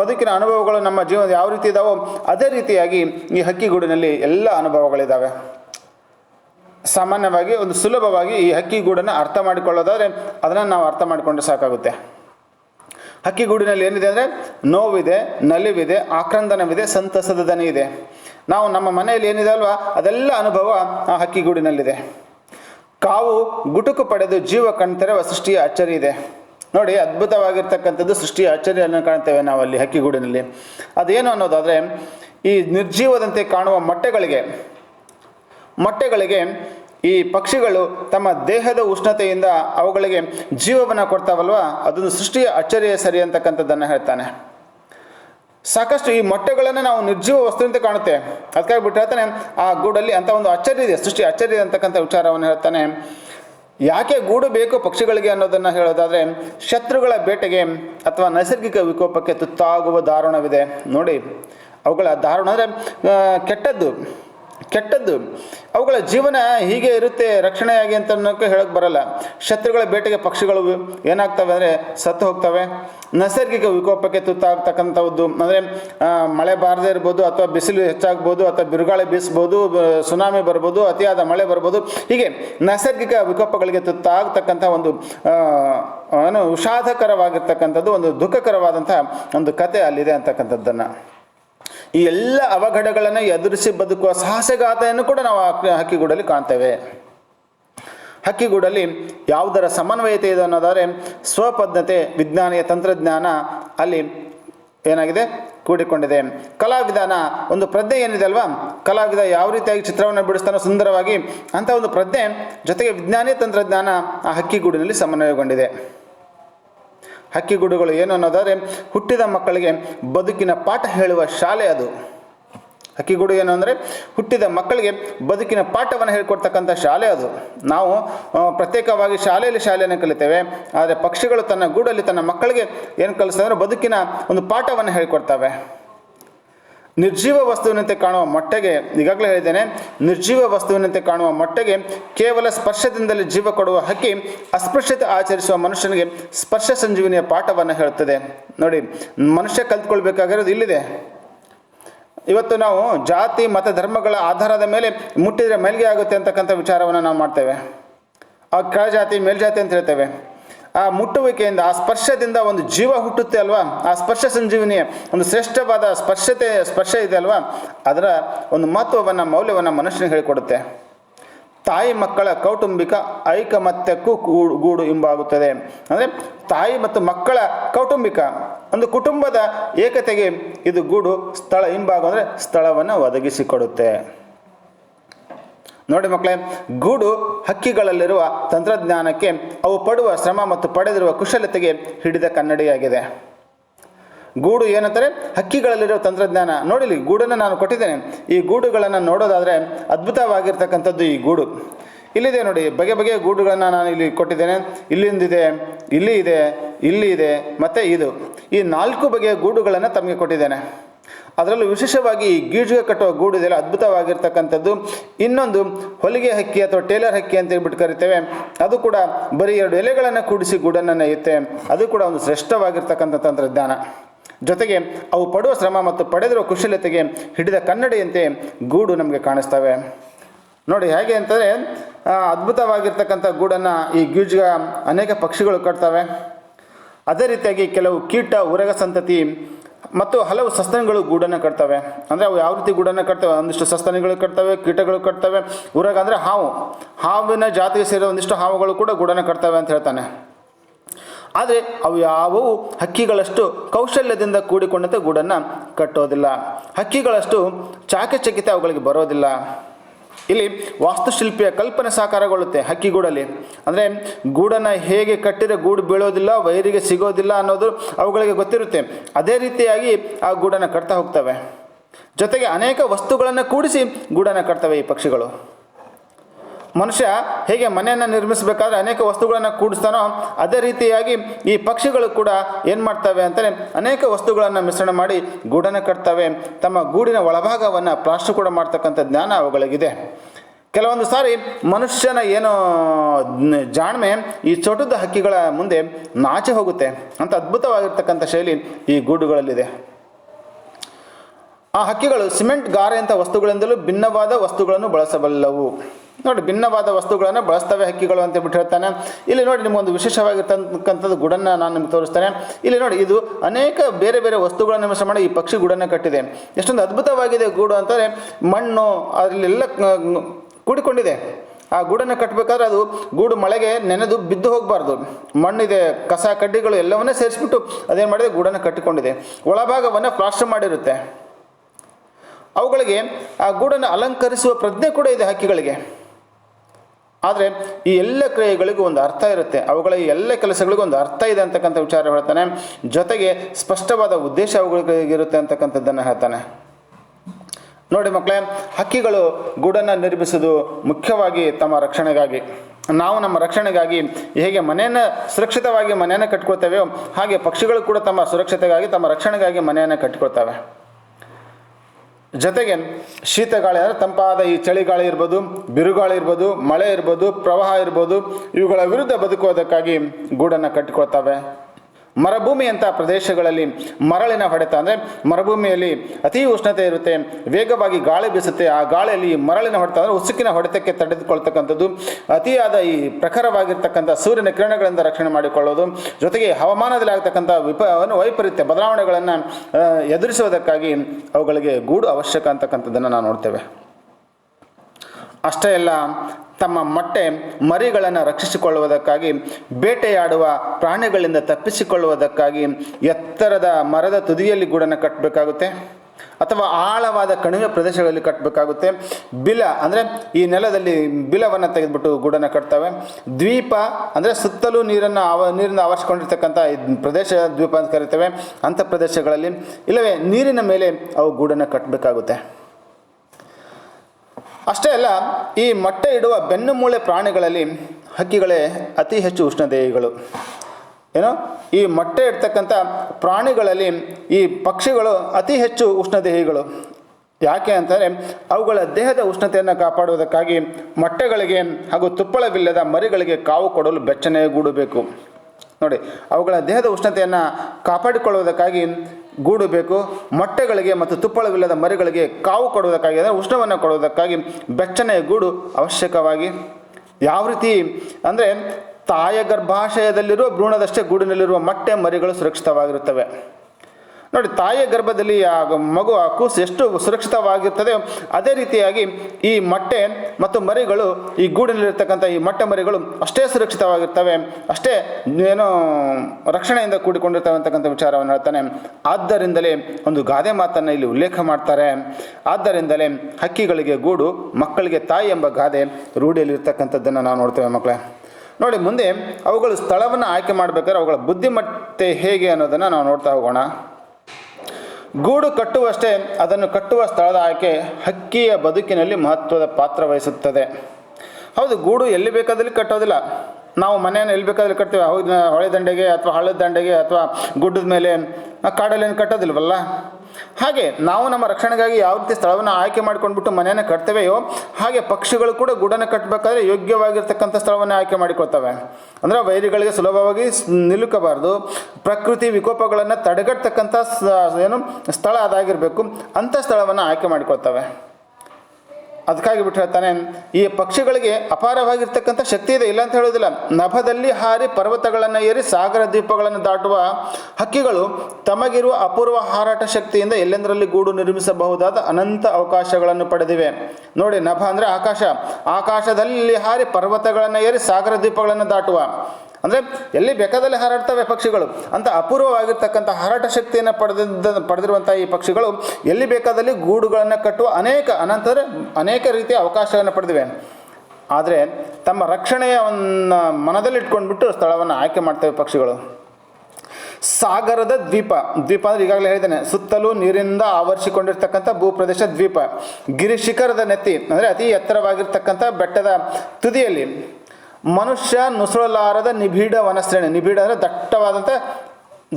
Speaker 1: ಬದುಕಿನ ಅನುಭವಗಳು ನಮ್ಮ ಜೀವನದ ಯಾವ ರೀತಿ ಇದಾವೋ, ಅದೇ ರೀತಿಯಾಗಿ ಈ ಹಕ್ಕಿ ಗೂಡಿನಲ್ಲಿ ಎಲ್ಲ ಅನುಭವಗಳಿದ್ದಾವೆ ಸಾಮಾನ್ಯವಾಗಿ ಒಂದು ಸುಲಭವಾಗಿ ಈ ಹಕ್ಕಿಗೂಡನ್ನು ಅರ್ಥ ಮಾಡಿಕೊಳ್ಳೋದಾದರೆ ಅದನ್ನು ನಾವು ಅರ್ಥ ಮಾಡಿಕೊಂಡ್ರೆ ಸಾಕಾಗುತ್ತೆ. ಹಕ್ಕಿಗೂಡಿನಲ್ಲಿ ಏನಿದೆ ಅಂದರೆ ನೋವಿದೆ, ನಲಿವಿದೆ, ಆಕ್ರಂದನವಿದೆ, ಸಂತಸದ ದನಿ ಇದೆ. ನಾವು ನಮ್ಮ ಮನೆಯಲ್ಲಿ ಏನಿದೆ ಅಲ್ವಾ? ಅದೆಲ್ಲ ಅನುಭವ ಆ ಹಕ್ಕಿಗೂಡಿನಲ್ಲಿದೆ ಕಾವು ಗುಟುಕು ಪಡೆದು ಜೀವ ಕಾಣ್ತಾರೆ ಸೃಷ್ಟಿಯ ಅಚ್ಚರಿ ಇದೆ. ನೋಡಿ, ಅದ್ಭುತವಾಗಿರ್ತಕ್ಕಂಥದ್ದು ಸೃಷ್ಟಿಯ ಅಚ್ಚರಿಯನ್ನು ಕಾಣ್ತೇವೆ ನಾವು ಅಲ್ಲಿ ಹಕ್ಕಿಗೂಡಿನಲ್ಲಿ ಅದೇನು ಅನ್ನೋದಾದರೆ ಈ ನಿರ್ಜೀವದಂತೆ ಕಾಣುವ ಮೊಟ್ಟೆಗಳಿಗೆ ಮೊಟ್ಟೆಗಳಿಗೆ ಈ ಪಕ್ಷಿಗಳು ತಮ್ಮ ದೇಹದ ಉಷ್ಣತೆಯಿಂದ ಅವುಗಳಿಗೆ ಜೀವವನ್ನು ಕೊಡ್ತಾವಲ್ವ? ಅದೊಂದು ಸೃಷ್ಟಿಯ ಅಚ್ಚರಿಯ ಸರಿ ಅಂತಕ್ಕಂಥದ್ದನ್ನು ಹೇಳ್ತಾನೆ. ಸಾಕಷ್ಟು ಈ ಮೊಟ್ಟೆಗಳನ್ನು ನಾವು ನಿರ್ಜೀವ ವಸ್ತುವಿನಂತೆ ಕಾಣುತ್ತೆ. ಅದಕ್ಕಾಗಿ ಬಿಟ್ಟು ಹೇಳ್ತಾನೆ, ಆ ಗೂಡಲ್ಲಿ ಅಂತ ಒಂದು ಅಚ್ಚರಿ ಇದೆ ಸೃಷ್ಟಿ ಅಚ್ಚರಿ ಅಂತಕ್ಕಂಥ ವಿಚಾರವನ್ನು ಹೇಳ್ತಾನೆ. ಯಾಕೆ ಗೂಡು ಬೇಕು ಪಕ್ಷಿಗಳಿಗೆ ಅನ್ನೋದನ್ನು ಹೇಳೋದಾದರೆ, ಶತ್ರುಗಳ ಬೇಟೆಗೆ ಅಥವಾ ನೈಸರ್ಗಿಕ ವಿಕೋಪಕ್ಕೆ ತುತ್ತಾಗುವ ದಾರುಣವಿದೆ ನೋಡಿ, ಅವುಗಳ ದಾರುಣ ಅಂದರೆ ಕೆಟ್ಟದ್ದು. ಕೆಟ್ಟದ್ದು. ಅವುಗಳ ಜೀವನ ಹೀಗೆ ಇರುತ್ತೆ, ರಕ್ಷಣೆಯಾಗಿ ಅಂತ ಅನ್ನೋಕ್ಕೆ ಹೇಳಕ್ಕೆ ಬರಲ್ಲ. ಶತ್ರುಗಳ ಬೇಟೆಗೆ ಪಕ್ಷಿಗಳು ಏನಾಗ್ತವೆ ಅಂದರೆ ಸತ್ತು ಹೋಗ್ತವೆ. ನೈಸರ್ಗಿಕ ವಿಕೋಪಕ್ಕೆ ತುತ್ತಾಗ್ತಕ್ಕಂಥದ್ದು. ಅಂದರೆ ಮಳೆ ಬಾರದೇ ಇರ್ಬೋದು ಅಥವಾ ಬಿಸಿಲು ಹೆಚ್ಚಾಗ್ಬೋದು ಅಥವಾ ಬಿರುಗಾಳಿ ಬೀಸ್ಬೋದು ಸುನಾಮಿ ಬರ್ಬೋದು, ಅತಿಯಾದ ಮಳೆ ಬರ್ಬೋದು. ಹೀಗೆ ನೈಸರ್ಗಿಕ ವಿಕೋಪಗಳಿಗೆ ತುತ್ತಾಗ್ತಕ್ಕಂಥ ಒಂದು ಏನು, ವಿಷಾದಕರವಾಗಿರ್ತಕ್ಕಂಥದ್ದು, ಒಂದು ದುಃಖಕರವಾದಂಥ ಒಂದು ಕತೆ ಅಲ್ಲಿದೆ ಅಂತಕ್ಕಂಥದ್ದನ್ನು. ಈ ಎಲ್ಲ ಅವಘಡಗಳನ್ನು ಎದುರಿಸಿ ಬದುಕುವ ಸಾಹಸಗಾಥೆಯನ್ನು ಕೂಡ ನಾವು ಹಕ್ಕಿ- ಹಕ್ಕಿಗೂಡಲ್ಲಿ ಕಾಣ್ತೇವೆ. ಹಕ್ಕಿಗೂಡಲ್ಲಿ ಯಾವುದರ ಸಮನ್ವಯತೆ ಇದೆ ಅನ್ನೋದಾದರೆ ಸ್ವಪದ್ಧತೆ, ವಿಜ್ಞಾನೀಯ ತಂತ್ರಜ್ಞಾನ ಅಲ್ಲಿ ಏನಾಗಿದೆ? ಕೂಡಿಕೊಂಡಿದೆ. ಕಲಾವಿಧಾನ ಒಂದು ಪ್ರಜ್ಞೆ ಏನಿದೆ ಅಲ್ವಾ? ಕಲಾವಿದ ಯಾವ ರೀತಿಯಾಗಿ ಚಿತ್ರವನ್ನು ಬಿಡಿಸ್ತಾನೋ ಸುಂದರವಾಗಿ ಅಂಥ ಒಂದು ಪ್ರಜ್ಞೆ ಜೊತೆಗೆ ವಿಜ್ಞಾನೀಯ ತಂತ್ರಜ್ಞಾನ ಆ ಹಕ್ಕಿಗೂಡಿನಲ್ಲಿ ಸಮನ್ವಯಗೊಂಡಿದೆ. ಹಕ್ಕಿಗೂಡುಗಳು ಏನು ಅನ್ನೋದಾದರೆ ಹುಟ್ಟಿದ ಮಕ್ಕಳಿಗೆ ಬದುಕಿನ ಪಾಠ ಹೇಳುವ ಶಾಲೆ ಅದು. ಹಕ್ಕಿಗೂಡು ಏನು ಅಂದರೆ ಹುಟ್ಟಿದ ಮಕ್ಕಳಿಗೆ ಬದುಕಿನ ಪಾಠವನ್ನು ಹೇಳ್ಕೊಡ್ತಕ್ಕಂಥ ಶಾಲೆ ಅದು. ನಾವು ಪ್ರತ್ಯೇಕವಾಗಿ ಶಾಲೆಯಲ್ಲಿ ಶಾಲೆಯನ್ನು ಕಲಿತೇವೆ, ಆದರೆ ಪಕ್ಷಿಗಳು ತನ್ನ ಗೂಡಲ್ಲಿ ತನ್ನ ಮಕ್ಕಳಿಗೆ ಏನು ಕಲಿಸ್ತವೆ ಅಂದರೆ ಬದುಕಿನ ಒಂದು ಪಾಠವನ್ನು ಹೇಳ್ಕೊಡ್ತವೆ. ನಿರ್ಜೀವ ವಸ್ತುವಿನಂತೆ ಕಾಣುವ ಮೊಟ್ಟೆಗೆ, ಈಗಾಗಲೇ ಹೇಳಿದ್ದೇನೆ, ನಿರ್ಜೀವ ವಸ್ತುವಿನಂತೆ ಕಾಣುವ ಮೊಟ್ಟೆಗೆ ಕೇವಲ ಸ್ಪರ್ಶದಿಂದಲೇ ಜೀವ ಕೊಡುವ ಹಕ್ಕಿ ಅಸ್ಪೃಶ್ಯತೆ ಆಚರಿಸುವ ಮನುಷ್ಯನಿಗೆ ಸ್ಪರ್ಶ ಸಂಜೀವಿನಿಯ ಪಾಠವನ್ನು ಹೇಳುತ್ತದೆ. ನೋಡಿ, ಮನುಷ್ಯ ಕಲ್ತ್ಕೊಳ್ಬೇಕಾಗಿರೋದು ಇಲ್ಲಿದೆ. ಇವತ್ತು ನಾವು ಜಾತಿ, ಮತ, ಧರ್ಮಗಳ ಆಧಾರದ ಮೇಲೆ ಮುಟ್ಟಿದರೆ ಮೇಲ್ಗೆ ಆಗುತ್ತೆ ಅಂತಕ್ಕಂಥ ವಿಚಾರವನ್ನು ನಾವು ಮಾಡ್ತೇವೆ. ಆ ಕೆಳಜಾತಿ ಮೇಲ್ಜಾತಿ ಅಂತ ಹೇಳ್ತೇವೆ. ಆ ಮುಟ್ಟುವಿಕೆಯಿಂದ, ಆ ಸ್ಪರ್ಶದಿಂದ ಒಂದು ಜೀವ ಹುಟ್ಟುತ್ತೆ ಅಲ್ವಾ? ಆ ಸ್ಪರ್ಶ ಸಂಜೀವಿನಿಯ ಒಂದು ಶ್ರೇಷ್ಠವಾದ ಸ್ಪರ್ಶತೆ, ಸ್ಪರ್ಶ ಇದೆ ಅಲ್ವಾ? ಅದರ ಒಂದು ಮಹತ್ವವನ್ನು, ಮೌಲ್ಯವನ್ನು ಮನುಷ್ಯನಿಗೆ ಹೇಳಿಕೊಡುತ್ತೆ. ತಾಯಿ ಮಕ್ಕಳ ಕೌಟುಂಬಿಕ ಐಕಮತ್ಯಕ್ಕೂ ಗೂಡು ಗೂಡು ಇಂಬಾಗುತ್ತದೆ ಅಂದರೆ ತಾಯಿ ಮತ್ತು ಮಕ್ಕಳ ಕೌಟುಂಬಿಕ, ಒಂದು ಕುಟುಂಬದ ಏಕತೆಗೆ ಇದು ಗೂಡು ಸ್ಥಳ ಇಂಬಾಗು ಅಂದರೆ ಸ್ಥಳವನ್ನು ಒದಗಿಸಿಕೊಡುತ್ತೆ. ನೋಡಿ ಮಕ್ಕಳೇ, ಗೂಡು ಹಕ್ಕಿಗಳಲ್ಲಿರುವ ತಂತ್ರಜ್ಞಾನಕ್ಕೆ ಅವು ಪಡುವ ಶ್ರಮ ಮತ್ತು ಪಡೆದಿರುವ ಕುಶಲತೆಗೆ ಹಿಡಿದ ಕನ್ನಡಿಯಾಗಿದೆ. ಗೂಡು ಏನಂತಾರೆ? ಹಕ್ಕಿಗಳಲ್ಲಿರುವ ತಂತ್ರಜ್ಞಾನ. ನೋಡಿಲಿ, ಗೂಡನ್ನು ನಾನು ಕೊಟ್ಟಿದ್ದೇನೆ. ಈ ಗೂಡುಗಳನ್ನು ನೋಡೋದಾದರೆ ಅದ್ಭುತವಾಗಿರ್ತಕ್ಕಂಥದ್ದು ಈ ಗೂಡು. ಇಲ್ಲಿದೆ ನೋಡಿ, ಬಗೆ ಬಗೆಯ ಗೂಡುಗಳನ್ನು ನಾನು ಇಲ್ಲಿ ಕೊಟ್ಟಿದ್ದೇನೆ. ಇಲ್ಲಿಂದಿದೆ, ಇಲ್ಲಿ ಇದೆ ಇಲ್ಲಿ ಇದೆ, ಮತ್ತು ಇದು. ಈ ನಾಲ್ಕು ಬಗೆಯ ಗೂಡುಗಳನ್ನು ತಮಗೆ ಕೊಟ್ಟಿದ್ದೇನೆ. ಅದರಲ್ಲೂ ವಿಶೇಷವಾಗಿ ಈ ಗೀಜುಗೆ ಕಟ್ಟುವ ಗೂಡು ಇದೆಯಲ್ಲ ಅದ್ಭುತವಾಗಿರ್ತಕ್ಕಂಥದ್ದು. ಇನ್ನೊಂದು ಹೊಲಿಗೆ ಹಕ್ಕಿ ಅಥವಾ ಟೇಲರ್ ಹಕ್ಕಿ ಅಂತ ಹೇಳ್ಬಿಟ್ಟು ಕರಿತೇವೆ. ಅದು ಕೂಡ ಬರೀ ಎರಡು ಎಲೆಗಳನ್ನು ಕೂಡಿಸಿ ಗೂಡನ್ನು ನೇಯುತ್ತೆ ಅದು ಕೂಡ ಒಂದು ಶ್ರೇಷ್ಠವಾಗಿರ್ತಕ್ಕಂಥ ತಂತ್ರಜ್ಞಾನ. ಜೊತೆಗೆ ಅವು ಪಡುವ ಶ್ರಮ ಮತ್ತು ಪಡೆದಿರುವ ಕುಶಲತೆಗೆ ಹಿಡಿದ ಕನ್ನಡಿಯಂತೆ ಗೂಡು ನಮಗೆ ಕಾಣಿಸ್ತವೆ. ನೋಡಿ ಹೇಗೆ ಅಂತಂದರೆ ಅದ್ಭುತವಾಗಿರ್ತಕ್ಕಂಥ ಗೂಡನ್ನು ಈ ಗೀಜುಗ ಅನೇಕ ಪಕ್ಷಿಗಳು ಕಟ್ತವೆ. ಅದೇ ರೀತಿಯಾಗಿ ಕೆಲವು ಕೀಟ, ಉರಗ ಸಂತತಿ ಮತ್ತು ಹಲವು ಸಸ್ತನಿಗಳು ಗೂಡನ್ನು ಕಟ್ತವೆ. ಅಂದರೆ ಅವು ಯಾವ ರೀತಿ ಗೂಡನ್ನು ಕಟ್ತವೆ? ಒಂದಿಷ್ಟು ಸಸ್ತನಿಗಳು ಕಟ್ತವೆ, ಕೀಟಗಳು ಕಟ್ತವೆ. ಊರಾಗ ಅಂದರೆ ಹಾವು. ಹಾವಿನ ಜಾತಿಗೆ ಸೇರಿದ ಒಂದಿಷ್ಟು ಹಾವುಗಳು ಕೂಡ ಗೂಡನ್ನು ಕಟ್ತವೆ ಅಂತ ಹೇಳ್ತಾನೆ. ಆದರೆ ಅವು ಯಾವುವು? ಹಕ್ಕಿಗಳಷ್ಟು ಕೌಶಲ್ಯದಿಂದ ಕೂಡಿಕೊಂಡಂತೆ ಗೂಡನ್ನು ಕಟ್ಟೋದಿಲ್ಲ. ಹಕ್ಕಿಗಳಷ್ಟು ಚಾಕಚಕ್ಯತೆ ಅವುಗಳಿಗೆ ಬರೋದಿಲ್ಲ. ಇಲ್ಲಿ ವಾಸ್ತುಶಿಲ್ಪಿಯ ಕಲ್ಪನೆ ಸಾಕಾರಗೊಳ್ಳುತ್ತೆ ಹಕ್ಕಿಗೂಡಲ್ಲಿ ಅಂದರೆ ಗೂಡನ್ನು ಹೇಗೆ ಕಟ್ಟಿದರೆ ಗೂಡು ಬೀಳೋದಿಲ್ಲ, ವೈರಿಗೆ ಸಿಗೋದಿಲ್ಲ ಅನ್ನೋದು ಅವುಗಳಿಗೆ ಗೊತ್ತಿರುತ್ತೆ. ಅದೇ ರೀತಿಯಾಗಿ ಆ ಗೂಡನ್ನು ಕಟ್ತಾ ಹೋಗ್ತವೆ. ಜೊತೆಗೆ ಅನೇಕ ವಸ್ತುಗಳನ್ನು ಕೂಡಿಸಿ ಗೂಡನ್ನು ಕಟ್ತವೆ ಈ ಪಕ್ಷಿಗಳು. ಮನುಷ್ಯ ಹೇಗೆ ಮನೆಯನ್ನು ನಿರ್ಮಿಸಬೇಕಾದ್ರೆ ಅನೇಕ ವಸ್ತುಗಳನ್ನು ಕೂಡಿಸ್ತಾನೋ ಅದೇ ರೀತಿಯಾಗಿ ಈ ಪಕ್ಷಿಗಳು ಕೂಡ ಏನು ಮಾಡ್ತವೆ ಅಂತಲೇ ಅನೇಕ ವಸ್ತುಗಳನ್ನು ಮಿಶ್ರಣ ಮಾಡಿ ಗೂಡನ್ನು ಕಟ್ತವೆ. ತಮ್ಮ ಗೂಡಿನ ಒಳಭಾಗವನ್ನು ಪ್ಲಾಸ್ಟರ್ ಕೂಡ ಮಾಡ್ತಕ್ಕಂಥ ಜ್ಞಾನ ಅವುಗಳಿಗಿದೆ. ಕೆಲವೊಂದು ಸಾರಿ ಮನುಷ್ಯನ ಏನು ಜಾಣ್ಮೆ ಈ ಚೋಟದ ಹಕ್ಕಿಗಳ ಮುಂದೆ ನಾಚೆ ಹೋಗುತ್ತೆ ಅಂತ ಅದ್ಭುತವಾಗಿರ್ತಕ್ಕಂಥ ಶೈಲಿ ಈ ಗೂಡುಗಳಲ್ಲಿದೆ. ಆ ಹಕ್ಕಿಗಳು ಸಿಮೆಂಟ್ ಗಾರೆ ಅಂತ ವಸ್ತುಗಳಿಂದಲೂ ಭಿನ್ನವಾದ ವಸ್ತುಗಳನ್ನು ಬಳಸಬಲ್ಲವು. ನೋಡಿ, ಭಿನ್ನವಾದ ವಸ್ತುಗಳನ್ನು ಬಳಸ್ತವೆ ಹಕ್ಕಿಗಳು ಅಂತ ಬಿಟ್ಟು ಹೇಳ್ತಾನೆ. ಇಲ್ಲಿ ನೋಡಿ ನಿಮಗೊಂದು ವಿಶೇಷವಾಗಿರ್ತಕ್ಕಂಥದ್ದು ಗೂಡನ್ನು ನಾನು ನಿಮ್ಗೆ ತೋರಿಸ್ತೇನೆ. ಇಲ್ಲಿ ನೋಡಿ, ಇದು ಅನೇಕ ಬೇರೆ ಬೇರೆ ವಸ್ತುಗಳನ್ನು ಮಿಶ್ರ ಮಾಡಿ ಈ ಪಕ್ಷಿ ಗೂಡನ್ನು ಕಟ್ಟಿದೆ. ಎಷ್ಟೊಂದು ಅದ್ಭುತವಾಗಿದೆ ಗೂಡು ಅಂತಂದರೆ, ಮಣ್ಣು, ಅದರಲ್ಲೆಲ್ಲ ಕೂಡಿಕೊಂಡಿದೆ. ಆ ಗೂಡನ್ನು ಕಟ್ಟಬೇಕಾದ್ರೆ ಅದು ಗೂಡು ಮಳೆಗೆ ನೆನೆದು ಬಿದ್ದು ಹೋಗಬಾರ್ದು. ಮಣ್ಣಿದೆ, ಕಸ, ಕಡ್ಡಿಗಳು ಎಲ್ಲವನ್ನೇ ಸೇರಿಸ್ಬಿಟ್ಟು ಅದೇನು ಮಾಡಿದೆ, ಗೂಡನ್ನು ಕಟ್ಟಿಕೊಂಡಿದೆ. ಒಳಭಾಗವನ್ನು ಪ್ಲಾಸ್ಟರ್ ಮಾಡಿರುತ್ತೆ. ಅವುಗಳಿಗೆ ಆ ಗೂಡನ್ನು ಅಲಂಕರಿಸುವ ಪ್ರಜ್ಞೆ ಕೂಡ ಇದೆ ಹಕ್ಕಿಗಳಿಗೆ. ಆದರೆ ಈ ಎಲ್ಲ ಕ್ರಿಯೆಗಳಿಗೂ ಒಂದು ಅರ್ಥ ಇರುತ್ತೆ. ಅವುಗಳ ಈ ಎಲ್ಲ ಕೆಲಸಗಳಿಗೂ ಒಂದು ಅರ್ಥ ಇದೆ ಅಂತಕ್ಕಂಥ ವಿಚಾರ ಹೇಳ್ತಾನೆ. ಜೊತೆಗೆ ಸ್ಪಷ್ಟವಾದ ಉದ್ದೇಶ ಅವುಗಳಿಗಿರುತ್ತೆ ಅಂತಕ್ಕಂಥದ್ದನ್ನು ಹೇಳ್ತಾನೆ. ನೋಡಿ ಮಕ್ಕಳೇ, ಹಕ್ಕಿಗಳು ಗೂಡನ್ನು ನಿರ್ಮಿಸೋದು ಮುಖ್ಯವಾಗಿ ತಮ್ಮ ರಕ್ಷಣೆಗಾಗಿ. ನಾವು ನಮ್ಮ ರಕ್ಷಣೆಗಾಗಿ ಹೇಗೆ ಮನೆಯನ್ನು ಸುರಕ್ಷಿತವಾಗಿ ಮನೆಯನ್ನು ಕಟ್ಕೊಳ್ತೇವೆಯೋ ಹಾಗೆ ಪಕ್ಷಿಗಳು ಕೂಡ ತಮ್ಮ ಸುರಕ್ಷತೆಗಾಗಿ ತಮ್ಮ ರಕ್ಷಣೆಗಾಗಿ ಮನೆಯನ್ನು ಕಟ್ಟಿಕೊಳ್ತವೆ ಜೊತೆಗೆ ಶೀತಗಾಳಿ ಅಂದರೆ ತಂಪಾದ ಈ ಚಳಿಗಾಳಿ ಇರ್ಬೋದು, ಬಿರುಗಾಳಿ ಇರ್ಬೋದು, ಮಳೆ ಇರ್ಬೋದು, ಪ್ರವಾಹ ಇರ್ಬೋದು, ಇವುಗಳ ವಿರುದ್ಧ ಬದುಕುವುದಕ್ಕಾಗಿ ಗೂಡನ್ನು ಕಟ್ಟಿಕೊಳ್ತವೆ. ಮರುಭೂಮಿಯಂಥ ಪ್ರದೇಶಗಳಲ್ಲಿ ಮರಳಿನ ಹೊಡೆತ ಅಂದರೆ ಮರುಭೂಮಿಯಲ್ಲಿ ಅತಿ ಉಷ್ಣತೆ ಇರುತ್ತೆ, ವೇಗವಾಗಿ ಗಾಳಿ ಬೀಸುತ್ತೆ, ಆ ಗಾಳಿಯಲ್ಲಿ ಮರಳಿನ ಹೊಡೆತ ಅಂದರೆ ಉಸುಕಿನ ಹೊಡೆತಕ್ಕೆ ತಡೆದುಕೊಳ್ತಕ್ಕಂಥದ್ದು, ಅತಿಯಾದ ಈ ಪ್ರಖರವಾಗಿರ್ತಕ್ಕಂಥ ಸೂರ್ಯನ ಕಿರಣಗಳಿಂದ ರಕ್ಷಣೆ ಮಾಡಿಕೊಳ್ಳೋದು, ಜೊತೆಗೆ ಹವಾಮಾನದಲ್ಲಿ ಆಗ್ತಕ್ಕಂಥ ವಿಪ ವೈಪರೀತ್ಯ ಬದಲಾವಣೆಗಳನ್ನು ಎದುರಿಸುವುದಕ್ಕಾಗಿ ಅವುಗಳಿಗೆ ಗೂಡು ಅವಶ್ಯಕ ಅಂತಕ್ಕಂಥದ್ದನ್ನು ನಾವು ನೋಡ್ತೇವೆ. ಅಷ್ಟೇ ಅಲ್ಲ ತಮ್ಮ ಮೊಟ್ಟೆ ಮರಿಗಳನ್ನು ರಕ್ಷಿಸಿಕೊಳ್ಳುವುದಕ್ಕಾಗಿ, ಬೇಟೆಯಾಡುವ ಪ್ರಾಣಿಗಳಿಂದ ತಪ್ಪಿಸಿಕೊಳ್ಳುವುದಕ್ಕಾಗಿ ಎತ್ತರದ ಮರದ ತುದಿಯಲ್ಲಿ ಗೂಡನ್ನು ಕಟ್ಟಬೇಕಾಗುತ್ತೆ ಅಥವಾ ಆಳವಾದ ಕಣಿವೆ ಪ್ರದೇಶಗಳಲ್ಲಿ ಕಟ್ಟಬೇಕಾಗುತ್ತೆ. ಬಿಲ ಅಂದರೆ ಈ ನೆಲದಲ್ಲಿ ಬಿಲವನ್ನು ತೆಗೆದುಬಿಟ್ಟು ಗೂಡನ್ನು ಕಟ್ತವೆ. ದ್ವೀಪ ಅಂದರೆ ಸುತ್ತಲೂ ನೀರನ್ನು ಆವ ನೀರನ್ನು ಆವರಿಸಿಕೊಂಡಿರ್ತಕ್ಕಂಥ ಪ್ರದೇಶ, ದ್ವೀಪ ಅಂತ ಕರಿತೇವೆ. ಅಂಥ ಪ್ರದೇಶಗಳಲ್ಲಿ ಇಲ್ಲವೇ ನೀರಿನ ಮೇಲೆ ಅವು ಗೂಡನ್ನು ಕಟ್ಟಬೇಕಾಗುತ್ತೆ. ಅಷ್ಟೇ ಅಲ್ಲ, ಈ ಮೊಟ್ಟೆ ಇಡುವ ಬೆನ್ನು ಮೂಳೆ ಪ್ರಾಣಿಗಳಲ್ಲಿ ಹಕ್ಕಿಗಳೇ ಅತಿ ಹೆಚ್ಚು ಉಷ್ಣದೇಹಿಗಳು ಏನು, ಈ ಮೊಟ್ಟೆ ಇಡ್ತಕ್ಕಂಥ ಪ್ರಾಣಿಗಳಲ್ಲಿ ಈ ಪಕ್ಷಿಗಳು ಅತಿ ಹೆಚ್ಚು ಉಷ್ಣದೇಹಿಗಳು ಯಾಕೆ ಅಂತಂದರೆ, ಅವುಗಳ ದೇಹದ ಉಷ್ಣತೆಯನ್ನು ಕಾಪಾಡುವುದಕ್ಕಾಗಿ ಮೊಟ್ಟೆಗಳಿಗೆ ಹಾಗೂ ತುಪ್ಪಳವಿಲ್ಲದ ಮರಿಗಳಿಗೆ ಕಾವು ಕೊಡಲು ಬೆಚ್ಚನೆಯ ಗೂಡಬೇಕು ನೋಡಿ, ಅವುಗಳ ದೇಹದ ಉಷ್ಣತೆಯನ್ನು ಕಾಪಾಡಿಕೊಳ್ಳುವುದಕ್ಕಾಗಿ ಗೂಡು ಬೇಕು, ಮೊಟ್ಟೆಗಳಿಗೆ ಮತ್ತು ತುಪ್ಪಳವಿಲ್ಲದ ಮರಿಗಳಿಗೆ ಕಾವು ಕೊಡುವುದಕ್ಕಾಗಿ, ಅಂದರೆ ಉಷ್ಣವನ್ನು ಕೊಡುವುದಕ್ಕಾಗಿ ಬೆಚ್ಚನೆಯ ಗೂಡು ಅವಶ್ಯಕವಾಗಿ. ಯಾವ ರೀತಿ? ಅಂದರೆ ತಾಯ ಗರ್ಭಾಶಯದಲ್ಲಿರುವ ಭ್ರೂಣದಷ್ಟೇ ಗೂಡಿನಲ್ಲಿರುವ ಮೊಟ್ಟೆ ಮರಿಗಳು ಸುರಕ್ಷಿತವಾಗಿರುತ್ತವೆ. ನೋಡಿ, ತಾಯಿಯ ಗರ್ಭದಲ್ಲಿ ಆ ಮಗು, ಆ ಕೂಸು ಎಷ್ಟು ಸುರಕ್ಷಿತವಾಗಿರ್ತದೆ, ಅದೇ ರೀತಿಯಾಗಿ ಈ ಮೊಟ್ಟೆ ಮತ್ತು ಮರಿಗಳು, ಈ ಗೂಡಿನಲ್ಲಿರ್ತಕ್ಕಂಥ ಈ ಮೊಟ್ಟೆ ಮರಿಗಳು ಅಷ್ಟೇ ಸುರಕ್ಷಿತವಾಗಿರ್ತವೆ, ಅಷ್ಟೇ ಏನೋ ರಕ್ಷಣೆಯಿಂದ ಕೂಡಿಕೊಂಡಿರ್ತವೆ ಅಂತಕ್ಕಂಥ ವಿಚಾರವನ್ನು ಹೇಳ್ತಾನೆ. ಆದ್ದರಿಂದಲೇ ಒಂದು ಗಾದೆ ಮಾತನ್ನು ಇಲ್ಲಿ ಉಲ್ಲೇಖ ಮಾಡ್ತಾರೆ. ಆದ್ದರಿಂದಲೇ ಹಕ್ಕಿಗಳಿಗೆ ಗೂಡು, ಮಕ್ಕಳಿಗೆ ತಾಯಿ ಎಂಬ ಗಾದೆ ರೂಢಿಯಲ್ಲಿರ್ತಕ್ಕಂಥದ್ದನ್ನು ನಾವು ನೋಡ್ತೇವೆ ಮಕ್ಕಳೇ. ನೋಡಿ, ಮುಂದೆ ಅವುಗಳು ಸ್ಥಳವನ್ನು ಆಯ್ಕೆ ಮಾಡಬೇಕಾದ್ರೆ ಅವುಗಳ ಬುದ್ಧಿಮತ್ತೆ ಹೇಗೆ ಅನ್ನೋದನ್ನು ನಾವು ನೋಡ್ತಾ ಹೋಗೋಣ. ಗೂಡು ಕಟ್ಟುವಷ್ಟೇ ಅದನ್ನು ಕಟ್ಟುವ ಸ್ಥಳದ ಆಯ್ಕೆ ಹಕ್ಕಿಯ ಬದುಕಿನಲ್ಲಿ ಮಹತ್ವದ ಪಾತ್ರ ವಹಿಸುತ್ತದೆ. ಹೌದು, ಗೂಡು ಎಲ್ಲಿ ಬೇಕಾದಲ್ಲಿ ಕಟ್ಟೋದಿಲ್ಲ. ನಾವು ಮನೆಯನ್ನು ಎಲ್ಲಿ ಬೇಕಾದಲ್ಲಿ ಕಟ್ತೀವಿ. ಹೊಳೆ ದಂಡೆಗೆ ಅಥವಾ ಹಳ್ಳದ ದಂಡೆಗೆ ಅಥವಾ ಗುಡ್ಡದ ಮೇಲೆ ಕಾಡಲ್ಲಿ ಕಟ್ಟೋದಿಲ್ವಲ್ಲ? ಹಾಗೆ ನಾವು ನಮ್ಮ ರಕ್ಷಣೆಗಾಗಿ ಯಾವ ರೀತಿ ಸ್ಥಳವನ್ನು ಆಯ್ಕೆ ಮಾಡ್ಕೊಂಡ್ಬಿಟ್ಟು ಮನೆಯನ್ನು ಕಟ್ತವೆಯೋ ಹಾಗೆ ಪಕ್ಷಿಗಳು ಕೂಡ ಗೂಡನ್ನು ಕಟ್ಟಬೇಕಾದ್ರೆ ಯೋಗ್ಯವಾಗಿರ್ತಕ್ಕಂಥ ಸ್ಥಳವನ್ನು ಆಯ್ಕೆ ಮಾಡಿಕೊಳ್ತವೆ. ಅಂದರೆ ವೈರಿಗಳಿಗೆ ಸುಲಭವಾಗಿ ನಿಲುಕಬಾರದು. ಪ್ರಕೃತಿ ವಿಕೋಪಗಳನ್ನು ತಡೆಗಟ್ಟತಕ್ಕಂಥ ಏನು ಸ್ಥಳ ಅದಾಗಿರಬೇಕು. ಅಂಥ ಸ್ಥಳವನ್ನು ಆಯ್ಕೆ ಮಾಡಿಕೊಳ್ತವೆ. ಅದಕ್ಕಾಗಿ ಬಿಟ್ಟು ಹೇಳ್ತಾನೆ, ಈ ಪಕ್ಷಿಗಳಿಗೆ ಅಪಾರವಾಗಿರ್ತಕ್ಕಂಥ ಶಕ್ತಿ ಇದೆ, ಇಲ್ಲ ಅಂತ ಹೇಳೋದಿಲ್ಲ ನಭದಲ್ಲಿ ಹಾರಿ ಪರ್ವತಗಳನ್ನು ಏರಿ ಸಾಗರ ದ್ವೀಪಗಳನ್ನು ದಾಟುವ ಹಕ್ಕಿಗಳು ತಮಗಿರುವ ಅಪೂರ್ವ ಹಾರಾಟ ಶಕ್ತಿಯಿಂದ ಎಲ್ಲೆಂದರಲ್ಲಿ ಗೂಡು ನಿರ್ಮಿಸಬಹುದಾದ ಅನಂತ ಅವಕಾಶಗಳನ್ನು ಪಡೆದಿವೆ. ನೋಡಿ, ನಭ ಅಂದರೆ ಆಕಾಶ. ಆಕಾಶದಲ್ಲಿ ಹಾರಿ ಪರ್ವತಗಳನ್ನು ಏರಿ ಸಾಗರ ದ್ವೀಪಗಳನ್ನು ದಾಟುವ. ಅಂದರೆ ಎಲ್ಲಿ ಬೇಕಾದಲ್ಲಿ ಹಾರಾಡ್ತವೆ ಪಕ್ಷಿಗಳು. ಅಂತ ಅಪೂರ್ವವಾಗಿರ್ತಕ್ಕಂಥ ಹಾರಾಟ ಶಕ್ತಿಯನ್ನು ಪಡೆದಿದ್ದ ಪಡೆದಿರುವಂಥ ಈ ಪಕ್ಷಿಗಳು ಎಲ್ಲಿ ಬೇಕಾದಲ್ಲಿ ಗೂಡುಗಳನ್ನು ಕಟ್ಟುವ ಅನೇಕ ಅನಂತರ ಅನೇಕ ರೀತಿಯ ಅವಕಾಶವನ್ನು ಪಡೆದಿವೆ. ಆದರೆ ತಮ್ಮ ರಕ್ಷಣೆಯವನ್ನು ಮನದಲ್ಲಿಟ್ಕೊಂಡ್ಬಿಟ್ಟು ಸ್ಥಳವನ್ನು ಆಯ್ಕೆ ಮಾಡ್ತವೆ ಪಕ್ಷಿಗಳು. ಸಾಗರದ ದ್ವೀಪ ದ್ವೀಪ ಅಂದರೆ ಈಗಾಗಲೇ ಹೇಳಿದ್ದೇನೆ, ಸುತ್ತಲೂ ನೀರಿನಿಂದ ಆವರಿಸಿಕೊಂಡಿರ್ತಕ್ಕಂಥ ಭೂಪ್ರದೇಶ ದ್ವೀಪ. ಗಿರಿಶಿಖರದ ನೆತ್ತಿ ಅಂದರೆ ಅತಿ ಎತ್ತರವಾಗಿರ್ತಕ್ಕಂಥ ಬೆಟ್ಟದ ತುದಿಯಲ್ಲಿ. ಮನುಷ್ಯ ನುಸುಳಲಾರದ ನಿಬಿಡ ವನಶ್ರೇಣಿ. ನಿಬಿಡ ಅಂದರೆ ದಟ್ಟವಾದಂಥ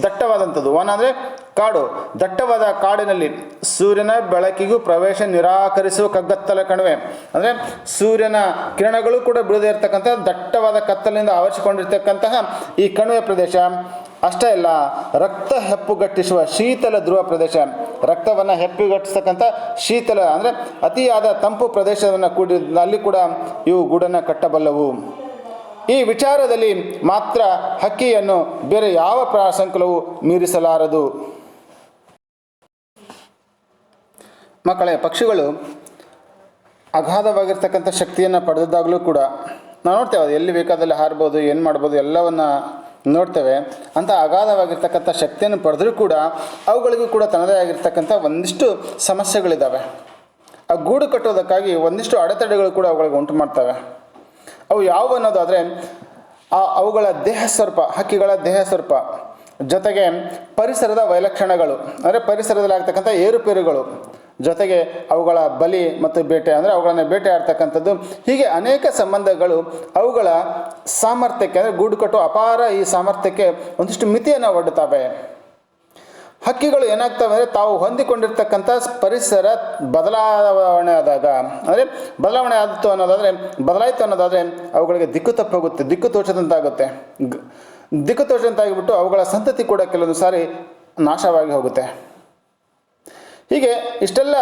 Speaker 1: ದಟ್ಟವಾದಂಥದ್ದು. ವನ ಅಂದರೆ ಕಾಡು. ದಟ್ಟವಾದ ಕಾಡಿನಲ್ಲಿ ಸೂರ್ಯನ ಬೆಳಕಿಗೂ ಪ್ರವೇಶ ನಿರಾಕರಿಸುವ ಕಗ್ಗತ್ತಲ ಕಣಿವೆ. ಅಂದರೆ ಸೂರ್ಯನ ಕಿರಣಗಳು ಕೂಡ ಬಿಡದೇ ಇರತಕ್ಕಂಥ ದಟ್ಟವಾದ ಕತ್ತಲಿನಿಂದ ಆವರಿಸಿಕೊಂಡಿರ್ತಕ್ಕಂತಹ ಈ ಕಣಿವೆ ಪ್ರದೇಶ. ಅಷ್ಟೇ ಅಲ್ಲ ರಕ್ತ ಹೆಪ್ಪುಗಟ್ಟಿಸುವ ಶೀತಲ ಧ್ರುವ ಪ್ರದೇಶ. ರಕ್ತವನ್ನು ಹೆಪ್ಪುಗಟ್ಟಿಸ್ತಕ್ಕಂಥ ಶೀತಲ ಅಂದರೆ ಅತಿಯಾದ ತಂಪು ಪ್ರದೇಶವನ್ನು ಕೂಡಿ, ಅಲ್ಲಿ ಕೂಡ ಇವು ಗೂಡನ್ನು ಕಟ್ಟಬಲ್ಲವು. ಈ ವಿಚಾರದಲ್ಲಿ ಮಾತ್ರ ಹಕ್ಕಿಯನ್ನು ಬೇರೆ ಯಾವ ಪ್ರಾಸಂಕಲವೂ ಮೀರಿಸಲಾರದು. ಮಕ್ಕಳೇ, ಪಕ್ಷಿಗಳು ಅಗಾಧವಾಗಿರ್ತಕ್ಕಂಥ ಶಕ್ತಿಯನ್ನು ಪಡೆದಿದ್ದಾಗಲೂ ಕೂಡ ನಾವು ನೋಡ್ತೇವೆ ಅದು ಎಲ್ಲಿ ಬೇಕಾದಲ್ಲಿ ಹಾರ್ಬೋದು, ಏನು ಮಾಡ್ಬೋದು, ಎಲ್ಲವನ್ನು ನೋಡ್ತೇವೆ. ಅಂಥ ಅಗಾಧವಾಗಿರ್ತಕ್ಕಂಥ ಶಕ್ತಿಯನ್ನು ಪಡೆದರೂ ಕೂಡ ಅವುಗಳಿಗೂ ಕೂಡ ತನ್ನದೇ ಆಗಿರ್ತಕ್ಕಂಥ ಒಂದಿಷ್ಟು ಸಮಸ್ಯೆಗಳಿದ್ದಾವೆ ಆ ಗೂಡು ಕಟ್ಟೋದಕ್ಕಾಗಿ ಒಂದಿಷ್ಟು ಅಡೆತಡೆಗಳು ಕೂಡ ಅವುಗಳಿಗೆ ಉಂಟು ಮಾಡ್ತವೆ. ಅವು ಯಾವ ಅನ್ನೋದಾದರೆ ಆ ಅವುಗಳ ದೇಹ ಸ್ವರೂಪ ಹಕ್ಕಿಗಳ ದೇಹ ಸ್ವರೂಪ ಜೊತೆಗೆ ಪರಿಸರದ ವೈಲಕ್ಷಣಗಳು ಅಂದರೆ ಪರಿಸರದಲ್ಲಿ ಆಗ್ತಕ್ಕಂಥ ಏರುಪೇರುಗಳು, ಜೊತೆಗೆ ಅವುಗಳ ಬಲಿ ಮತ್ತು ಬೇಟೆ, ಅಂದರೆ ಅವುಗಳನ್ನು ಬೇಟೆ ಆಡ್ತಕ್ಕಂಥದ್ದು. ಹೀಗೆ ಅನೇಕ ಸಂಬಂಧಗಳು ಅವುಗಳ ಸಾಮರ್ಥ್ಯಕ್ಕೆ, ಅಂದರೆ ಗೂಡುಕಟ್ಟು ಅಪಾರ ಈ ಸಾಮರ್ಥ್ಯಕ್ಕೆ ಒಂದಿಷ್ಟು ಮಿತಿಯನ್ನು ಒಡ್ಡುತ್ತವೆ. ಹಕ್ಕಿಗಳು ಏನಾಗ್ತವೆ ಅಂದರೆ ತಾವು ಹೊಂದಿಕೊಂಡಿರ್ತಕ್ಕಂಥ ಪರಿಸರ ಬದಲಾವಣೆ ಆದಾಗ ಅಂದರೆ ಬದಲಾವಣೆ ಆದಿತ್ತು ಅನ್ನೋದಾದರೆ, ಬದಲಾಯಿತು ಅನ್ನೋದಾದರೆ ಅವುಗಳಿಗೆ ದಿಕ್ಕು ತಪ್ಪೋಗುತ್ತೆ, ದಿಕ್ಕು ತೋಚದಂತಾಗುತ್ತೆ. ದಿಕ್ಕು ತೋಚದಂತಾಗಿಬಿಟ್ಟು ಅವುಗಳ ಸಂತತಿ ಕೂಡ ಕೆಲವೊಂದು ಸಾರಿ ನಾಶವಾಗಿ ಹೋಗುತ್ತೆ. ಹೀಗೆ ಇಷ್ಟೆಲ್ಲ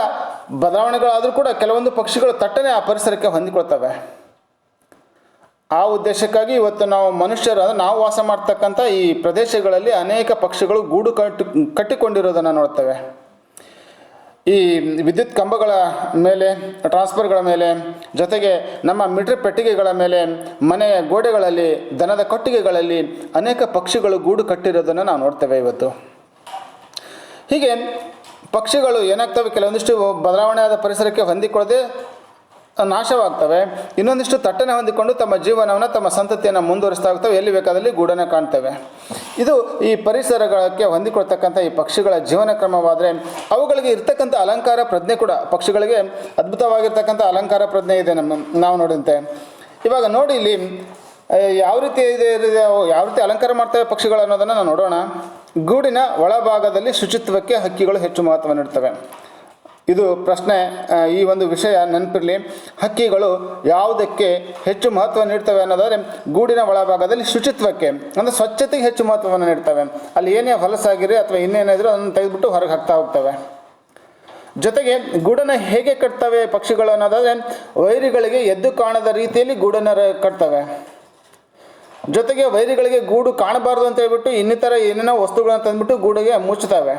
Speaker 1: ಬದಲಾವಣೆಗಳಾದರೂ ಕೂಡ ಕೆಲವೊಂದು ಪಕ್ಷಿಗಳು ತಟ್ಟನೆ ಆ ಪರಿಸರಕ್ಕೆ ಹೊಂದಿಕೊಳ್ತವೆ. ಆ ಉದ್ದೇಶಕ್ಕಾಗಿ ಇವತ್ತು ನಾವು ಮನುಷ್ಯರು ನಾವು ವಾಸ ಮಾಡ್ತಕ್ಕಂಥ ಈ ಪ್ರದೇಶಗಳಲ್ಲಿ ಅನೇಕ ಪಕ್ಷಿಗಳು ಗೂಡು ಕಟ್ಟಿ ಕಟ್ಟಿಕೊಂಡಿರೋದನ್ನು ನೋಡ್ತೇವೆ. ಈ ವಿದ್ಯುತ್ ಕಂಬಗಳ ಮೇಲೆ, ಟ್ರಾನ್ಸ್ಫರ್ಗಳ ಮೇಲೆ, ಜೊತೆಗೆ ನಮ್ಮ ಮಿಟ್ರ್ ಪೆಟ್ಟಿಗೆಗಳ ಮೇಲೆ ಮನೆಯ ಗೋಡೆಗಳಲ್ಲಿ, ದನದ ಕೊಟ್ಟಿಗೆಗಳಲ್ಲಿ ಅನೇಕ ಪಕ್ಷಿಗಳು ಗೂಡು ಕಟ್ಟಿರೋದನ್ನು ನಾವು ನೋಡ್ತೇವೆ ಇವತ್ತು. ಹೀಗೆ ಪಕ್ಷಿಗಳು ಏನಾಗ್ತವೆ? ಕೆಲವೊಂದಿಷ್ಟು ಬದಲಾವಣೆ ಆದ ಪರಿಸರಕ್ಕೆ ಹೊಂದಿಕೊಳ್ಳದೆ ನಾಶವಾಗ್ತವೆ. ಇನ್ನೊಂದಿಷ್ಟು ತಟ್ಟನೆ ಹೊಂದಿಕೊಂಡು ತಮ್ಮ ಜೀವನವನ್ನು, ತಮ್ಮ ಸಂತತಿಯನ್ನು ಮುಂದುವರಿಸ್ತಾ ಹೋಗ್ತವೆ. ಎಲ್ಲಿ ಬೇಕಾದಲ್ಲಿ ಗೂಡನ್ನು ಕಾಣ್ತವೆ. ಇದು ಈ ಪರಿಸರಗಳಿಗೆ ಹೊಂದಿಕೊಳ್ತಕ್ಕಂಥ ಈ ಪಕ್ಷಿಗಳ ಜೀವನ ಕ್ರಮವಾದರೆ, ಅವುಗಳಿಗೆ ಇರ್ತಕ್ಕಂಥ ಅಲಂಕಾರ ಪ್ರಜ್ಞೆ ಕೂಡ, ಪಕ್ಷಿಗಳಿಗೆ ಅದ್ಭುತವಾಗಿರ್ತಕ್ಕಂಥ ಅಲಂಕಾರ ಪ್ರಜ್ಞೆ ಇದೆ ನಮ್ಮ, ನಾವು ನೋಡಿದಂತೆ. ಇವಾಗ ನೋಡಿ ಇಲ್ಲಿ ಯಾವ ರೀತಿ ಇದೆ ಯಾವ ರೀತಿ ಅಲಂಕಾರ ಮಾಡ್ತವೆ ಪಕ್ಷಿಗಳು ಅನ್ನೋದನ್ನು ನಾವು ನೋಡೋಣ. ಗೂಡಿನ ಒಳಭಾಗದಲ್ಲಿ ಶುಚಿತ್ವಕ್ಕೆ ಹಕ್ಕಿಗಳು ಹೆಚ್ಚು ಮಹತ್ವ ನೀಡ್ತವೆ. ಇದು ಪ್ರಶ್ನೆ ಈ ಒಂದು ವಿಷಯ ನೆನಪಿರಲಿ. ಹಕ್ಕಿಗಳು ಯಾವುದಕ್ಕೆ ಹೆಚ್ಚು ಮಹತ್ವ ನೀಡ್ತವೆ ಅನ್ನೋದಾದರೆ ಗೂಡಿನ ಒಳಭಾಗದಲ್ಲಿ ಶುಚಿತ್ವಕ್ಕೆ, ಅಂದರೆ ಸ್ವಚ್ಛತೆಗೆ ಹೆಚ್ಚು ಮಹತ್ವವನ್ನು ನೀಡ್ತವೆ. ಅಲ್ಲಿ ಏನೇ ಹೊಲಸಾಗಿರಿ ಅಥವಾ ಇನ್ನೇನಾದರೂ ಅದನ್ನು ತೆಗೆದುಬಿಟ್ಟು ಹೊರಗೆ ಹಾಕ್ತಾ ಹೋಗ್ತವೆ. ಜೊತೆಗೆ ಗೂಡನ್ನು ಹೇಗೆ ಕಟ್ತವೆ ಪಕ್ಷಿಗಳು ಅನ್ನೋದಾದರೆ ವೈರಿಗಳಿಗೆ ಎದ್ದು ಕಾಣದ ರೀತಿಯಲ್ಲಿ ಗೂಡನ್ನು ಕಟ್ತವೆ. ಜೊತೆಗೆ ವೈರಿಗಳಿಗೆ ಗೂಡು ಕಾಣಬಾರ್ದು ಅಂತ ಹೇಳ್ಬಿಟ್ಟು ಇನ್ನಿತರ ಏನೇನೋ ವಸ್ತುಗಳನ್ನು ತಂದ್ಬಿಟ್ಟು ಗೂಡಿಗೆ ಮುಚ್ಚುತ್ತವೆ.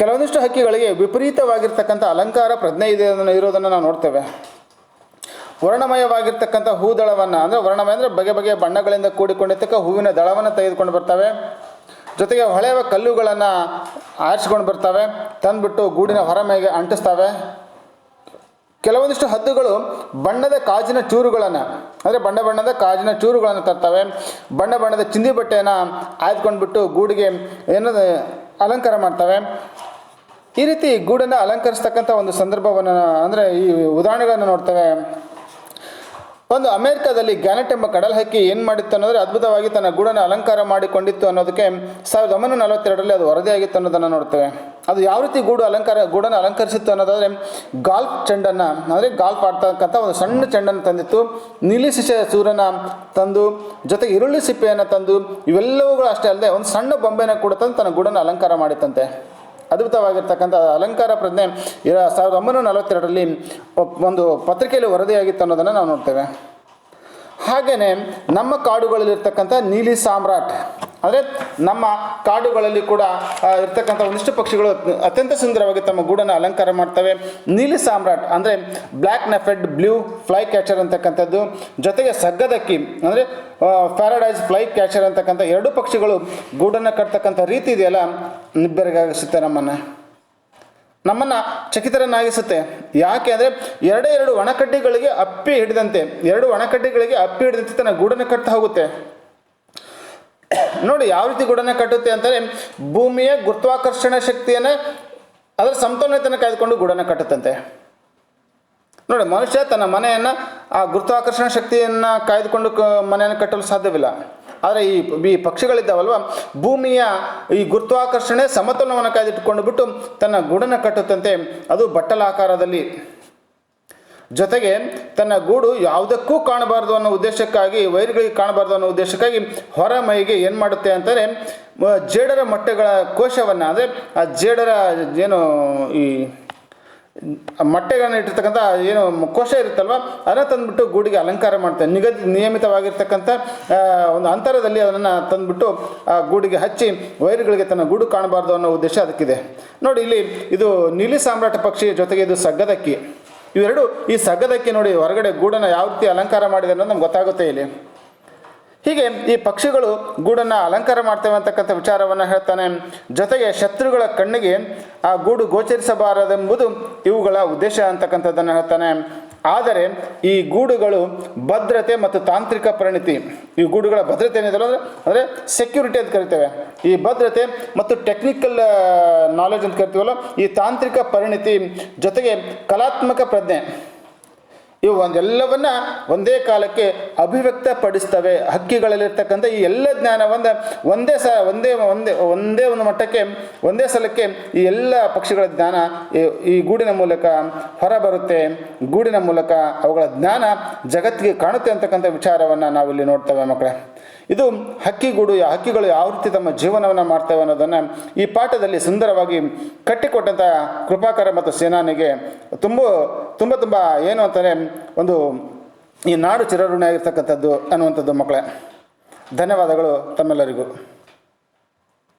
Speaker 1: ಕೆಲವೊಂದಿಷ್ಟು ಹಕ್ಕಿಗಳಿಗೆ ವಿಪರೀತವಾಗಿರ್ತಕ್ಕಂಥ ಅಲಂಕಾರ, ಪ್ರಜ್ಞೆ ಇದೆ ಇರೋದನ್ನು ನಾವು ನೋಡ್ತೇವೆ. ವರ್ಣಮಯವಾಗಿರ್ತಕ್ಕಂಥ ಹೂದಳವನ್ನು, ಅಂದರೆ ವರ್ಣಮಯ ಅಂದರೆ ಬಗೆ ಬಗೆಯ ಬಣ್ಣಗಳಿಂದ ಕೂಡಿಕೊಂಡಿರ್ತಕ್ಕ ಹೂವಿನ ದಳವನ್ನು ತೆಗೆದುಕೊಂಡು ಬರ್ತವೆ. ಜೊತೆಗೆ ಹೊಳೆಯುವ ಕಲ್ಲುಗಳನ್ನು ಆರಿಸ್ಕೊಂಡು ಬರ್ತವೆ. ತಂದುಬಿಟ್ಟು ಗೂಡಿನ ಹೊರಮೆಗೆ ಅಂಟಿಸ್ತವೆ. ಕೆಲವೊಂದಿಷ್ಟು ಹದ್ದುಗಳು ಬಣ್ಣದ ಕಾಜಿನ ಚೂರುಗಳನ್ನು, ಅಂದರೆ ಬಣ್ಣ ಬಣ್ಣದ ಕಾಜಿನ ಚೂರುಗಳನ್ನು ತರ್ತವೆ. ಬಣ್ಣ ಬಣ್ಣದ ಚಿಂದಿ ಬಟ್ಟೆಯನ್ನು ಆಯ್ದುಕೊಂಡ್ಬಿಟ್ಟು ಗೂಡಿಗೆ ಏನದು ಅಲಂಕಾರ ಮಾಡ್ತವೆ. ಈ ರೀತಿ ಗೂಡನ್ನು ಅಲಂಕರಿಸ್ತಕ್ಕಂಥ ಒಂದು ಸಂದರ್ಭವನ್ನು ಅಂದರೆ ಈ ಉದಾಹರಣೆಗಳನ್ನು ನೋಡ್ತೇವೆ. ಒಂದು ಅಮೆರಿಕದಲ್ಲಿ ಗ್ಯಾನೆಟ್ ಎಂಬ ಕಡಲ ಹಕ್ಕಿ ಏನು ಮಾಡಿತ್ತು ಅನ್ನೋದ್ರೆ ಅದ್ಭುತವಾಗಿ ತನ್ನ ಗೂಡನ್ನು ಅಲಂಕಾರ ಮಾಡಿಕೊಂಡಿತ್ತು ಅನ್ನೋದಕ್ಕೆ ಸಾವಿರದ ಒಂಬೈನೂರ ನಲವತ್ತೆರಡರಲ್ಲಿ ಅದು ವರದಿಯಾಗಿತ್ತು ಅನ್ನೋದನ್ನು ನೋಡ್ತೇವೆ. ಅದು ಯಾವ ರೀತಿ ಗೂಡು ಅಲಂಕಾರ, ಗೂಡನ್ನು ಅಲಂಕರಿಸಿತ್ತು ಅನ್ನೋದಾದರೆ ಗಾಲ್ಫ್ ಚೆಂಡನ್ನು, ಅಂದರೆ ಗಾಲ್ಫ್ ಆಡ್ತಕ್ಕಂಥ ಒಂದು ಸಣ್ಣ ಚೆಂಡನ್ನು ತಂದಿತ್ತು. ನೀಲಿ ಸಿಸೆ ಸೂರ್ಯನ ತಂದು, ಜೊತೆಗೆ ಈರುಳ್ಳಿ ಸಿಪ್ಪೆಯನ್ನು ತಂದು, ಇವೆಲ್ಲವುಗಳು ಅಷ್ಟೇ ಅಲ್ಲದೆ ಒಂದು ಸಣ್ಣ ಬೊಂಬೆನ ಕೂಡ ತಂದು ತನ್ನ ಗೂಡನ್ನು ಅಲಂಕಾರ ಮಾಡಿತ್ತಂತೆ. ಅದ್ಭುತವಾಗಿರ್ತಕ್ಕಂಥ ಅಲಂಕಾರ ಪ್ರಜ್ಞೆ ಸಾವಿರದ ಒಂಬೈನೂರ ನಲವತ್ತೆರಡರಲ್ಲಿ ಒಂದು ಪತ್ರಿಕೆಯಲ್ಲಿ ವರದಿಯಾಗಿತ್ತು ಅನ್ನೋದನ್ನು ನಾವು ನೋಡ್ತೇವೆ. ಹಾಗೆಯೇ ನಮ್ಮ ಕಾಡುಗಳಲ್ಲಿರ್ತಕ್ಕಂಥ ನೀಲಿ ಸಾಮ್ರಾಟ್ ಅಂದರೆ ನಮ್ಮ ಕಾಡುಗಳಲ್ಲಿ ಕೂಡ ಇರ್ತಕ್ಕಂಥ ಒಂದಿಷ್ಟು ಪಕ್ಷಿಗಳು ಅತ್ಯಂತ ಸುಂದರವಾಗಿ ತಮ್ಮ ಗೂಡನ್ನು ಅಲಂಕಾರ ಮಾಡ್ತವೆ. ನೀಲಿ ಸಾಮ್ರಾಟ್ ಅಂದರೆ black naped, blue flycatcher ಅಂತಕ್ಕಂಥದ್ದು. ಜೊತೆಗೆ ಸಗ್ಗದಕ್ಕಿ ಅಂದರೆ ಫ್ಯಾರಡೈಸ್ ಫ್ಲೈ ಕ್ಯಾಚರ್ ಅಂತಕ್ಕಂಥ ಎರಡು ಪಕ್ಷಿಗಳು ಗೂಡನ್ನು ಕಟ್ತಕ್ಕಂಥ ರೀತಿ ಇದೆಯಲ್ಲ, ನಿಬ್ಬೆರಗಾಗಿಸುತ್ತೆ ನಮ್ಮನ್ನು. ನಮ್ಮನ್ನು ಚಕಿತರನ್ನಾಗಿಸುತ್ತೆ. ಯಾಕೆ ಅಂದರೆ, ಎರಡೇ ಎರಡು ಒಣಕಡ್ಡಿಗಳಿಗೆ ಅಪ್ಪಿ ಹಿಡಿದಂತೆ, ಎರಡು ಒಣಕಡ್ಡಿಗಳಿಗೆ ಅಪ್ಪಿ ಹಿಡಿದಂತೆ ತನ್ನ ಗೂಡನ್ನು ಕಟ್ತಾ ಹೋಗುತ್ತೆ. ನೋಡಿ, ಯಾವ ರೀತಿ ಗುಡನ ಕಟ್ಟುತ್ತೆ ಅಂತಂದರೆ, ಭೂಮಿಯ ಗುರುತ್ವಾಕರ್ಷಣ ಶಕ್ತಿಯನ್ನು ಅದರ ಸಮತೋಲನತೆಯನ್ನು ಕಾಯ್ದುಕೊಂಡು ಗೂಡನ್ನು ಕಟ್ಟುತ್ತಂತೆ. ನೋಡಿ, ಮನುಷ್ಯ ತನ್ನ ಮನೆಯನ್ನು, ಆ ಗುರುತ್ವಾಕರ್ಷಣ ಶಕ್ತಿಯನ್ನು ಕಾಯ್ದುಕೊಂಡು ಕ, ಮನೆಯನ್ನು ಕಟ್ಟಲು ಸಾಧ್ಯವಿಲ್ಲ. ಆದರೆ ಈ ಈ ಪಕ್ಷಿಗಳಿದ್ದಾವಲ್ವ, ಭೂಮಿಯ ಈ ಗುರುತ್ವಾಕರ್ಷಣೆ ಸಮತೋಲನವನ್ನು ಕಾಯ್ದಿಟ್ಟುಕೊಂಡು ಬಿಟ್ಟು ತನ್ನ ಗುಡನ ಕಟ್ಟುತ್ತಂತೆ. ಅದು ಬಟ್ಟಲಾಕಾರದಲ್ಲಿ. ಜೊತೆಗೆ ತನ್ನ ಗೂಡು ಯಾವುದಕ್ಕೂ ಕಾಣಬಾರ್ದು ಅನ್ನೋ ಉದ್ದೇಶಕ್ಕಾಗಿ, ವೈರ್ಗಳಿಗೆ ಕಾಣಬಾರ್ದು ಅನ್ನೋ ಉದ್ದೇಶಕ್ಕಾಗಿ ಹೊರ ಮೈಗೆ ಏನು ಮಾಡುತ್ತೆ ಅಂತಾರೆ ಜೇಡರ ಮೊಟ್ಟೆಗಳ ಕೋಶವನ್ನು, ಅಂದರೆ ಆ ಜೇಡರ ಏನು ಈ ಮೊಟ್ಟೆಗಳನ್ನು ಇಟ್ಟಿರ್ತಕ್ಕಂಥ ಏನು ಕೋಶ ಇರುತ್ತಲ್ವ, ಅದನ್ನು ತಂದುಬಿಟ್ಟು ಗೂಡಿಗೆ ಅಲಂಕಾರ ಮಾಡ್ತಾರೆ ನಿಗದಿ ನಿಯಮಿತವಾಗಿರ್ತಕ್ಕಂಥ ಒಂದು ಅಂತರದಲ್ಲಿ ಅದನ್ನು ತಂದುಬಿಟ್ಟು ಆ ಗೂಡಿಗೆ ಹಚ್ಚಿ ವೈರುಗಳಿಗೆ ತನ್ನ ಗೂಡು ಕಾಣಬಾರ್ದು ಅನ್ನೋ ಉದ್ದೇಶ ಅದಕ್ಕಿದೆ. ನೋಡಿ, ಇಲ್ಲಿ ಇದು ನೀಲಿ ಸಾಮ್ರಾಟ ಪಕ್ಷಿ ಜೊತೆಗೆ ಇದು ಸಗ್ಗದಕ್ಕಿ ಇವೆರಡು ಈ ಸಗದಕ್ಕೆ ನೋಡಿ ಹೊರಗಡೆ ಗೂಡನ್ನು ಯಾವ ರೀತಿ ಅಲಂಕಾರ ಮಾಡಿದೆ ಅನ್ನೋದು ನಮ್ಗೆ ಗೊತ್ತಾಗುತ್ತೆ ಇಲ್ಲಿ. ಹೀಗೆ ಈ ಪಕ್ಷಿಗಳು ಗೂಡನ್ನು ಅಲಂಕಾರ ಮಾಡ್ತೇವೆ ಅಂತಕ್ಕಂಥ ವಿಚಾರವನ್ನು ಹೇಳ್ತಾನೆ. ಜೊತೆಗೆ ಶತ್ರುಗಳ ಕಣ್ಣಿಗೆ ಆ ಗೂಡು ಗೋಚರಿಸಬಾರದೆಂಬುದು ಇವುಗಳ ಉದ್ದೇಶ ಅಂತಕ್ಕಂಥದ್ದನ್ನು ಹೇಳ್ತಾನೆ. ಆದರೆ ಈ ಗೂಡುಗಳು ಭದ್ರತೆ ಮತ್ತು ತಾಂತ್ರಿಕ ಪರಿಣಿತಿ. ಈ ಗೂಡುಗಳ ಭದ್ರತೆ ಏನಿದೆ ಅಂದರೆ ಅಂದರೆ ಸೆಕ್ಯೂರಿಟಿ ಅಂತ ಕರಿತೇವೆ. ಈ ಭದ್ರತೆ ಮತ್ತು ಟೆಕ್ನಿಕಲ್ ನಾಲೆಜ್ ಅಂತ ಕರಿತೀವಲ್ಲ, ಈ ತಾಂತ್ರಿಕ ಪರಿಣಿತಿ ಜೊತೆಗೆ ಕಲಾತ್ಮಕ ಪ್ರಜ್ಞೆ. ಇವು ಒಂದೆಲ್ಲವನ್ನ ಒಂದೇ ಕಾಲಕ್ಕೆ ಅಭಿವ್ಯಕ್ತಪಡಿಸ್ತವೆ. ಹಕ್ಕಿಗಳಲ್ಲಿರ್ತಕ್ಕಂಥ ಈ ಎಲ್ಲ ಜ್ಞಾನವನ್ನು ಒಂದೇ ಸ, ಒಂದೇ ಒಂದೇ ಒಂದೇ ಒಂದು ಮಟ್ಟಕ್ಕೆ, ಒಂದೇ ಸಲಕ್ಕೆ ಈ ಎಲ್ಲ ಪಕ್ಷಿಗಳ ಜ್ಞಾನ ಈ- ಗೂಡಿನ ಮೂಲಕ ಹೊರಬರುತ್ತೆ. ಗೂಡಿನ ಮೂಲಕ ಅವುಗಳ ಜ್ಞಾನ ಜಗತ್ತಿಗೆ ಕಾಣುತ್ತೆ ಅಂತಕ್ಕಂಥ ವಿಚಾರವನ್ನು ನಾವಿಲ್ಲಿ ನೋಡ್ತೇವೆ ಮಕ್ಕಳೇ. ಇದು ಹಕ್ಕಿಗೂಡು ಹಕ್ಕಿಗಳು ಯಾವ ರೀತಿ ತಮ್ಮ ಜೀವನವನ್ನು ಮಾಡ್ತವೆ ಅನ್ನೋದನ್ನು ಈ ಪಾಠದಲ್ಲಿ ಸುಂದರವಾಗಿ ಕಟ್ಟಿಕೊಟ್ಟಂಥ ಕೃಪಾಕರ ಮತ್ತು ಸೇನಾನಿಗೆ ತುಂಬ ತುಂಬ ತುಂಬ ಏನು ಅಂತಾರೆ ಒಂದು ಈ ನಾಡು ಚಿರಋಣಿಯಾಗಿರ್ತಕ್ಕಂಥದ್ದು ಅನ್ನುವಂಥದ್ದು ಮಕ್ಕಳೇ. ಧನ್ಯವಾದಗಳು ತಮ್ಮೆಲ್ಲರಿಗೂ.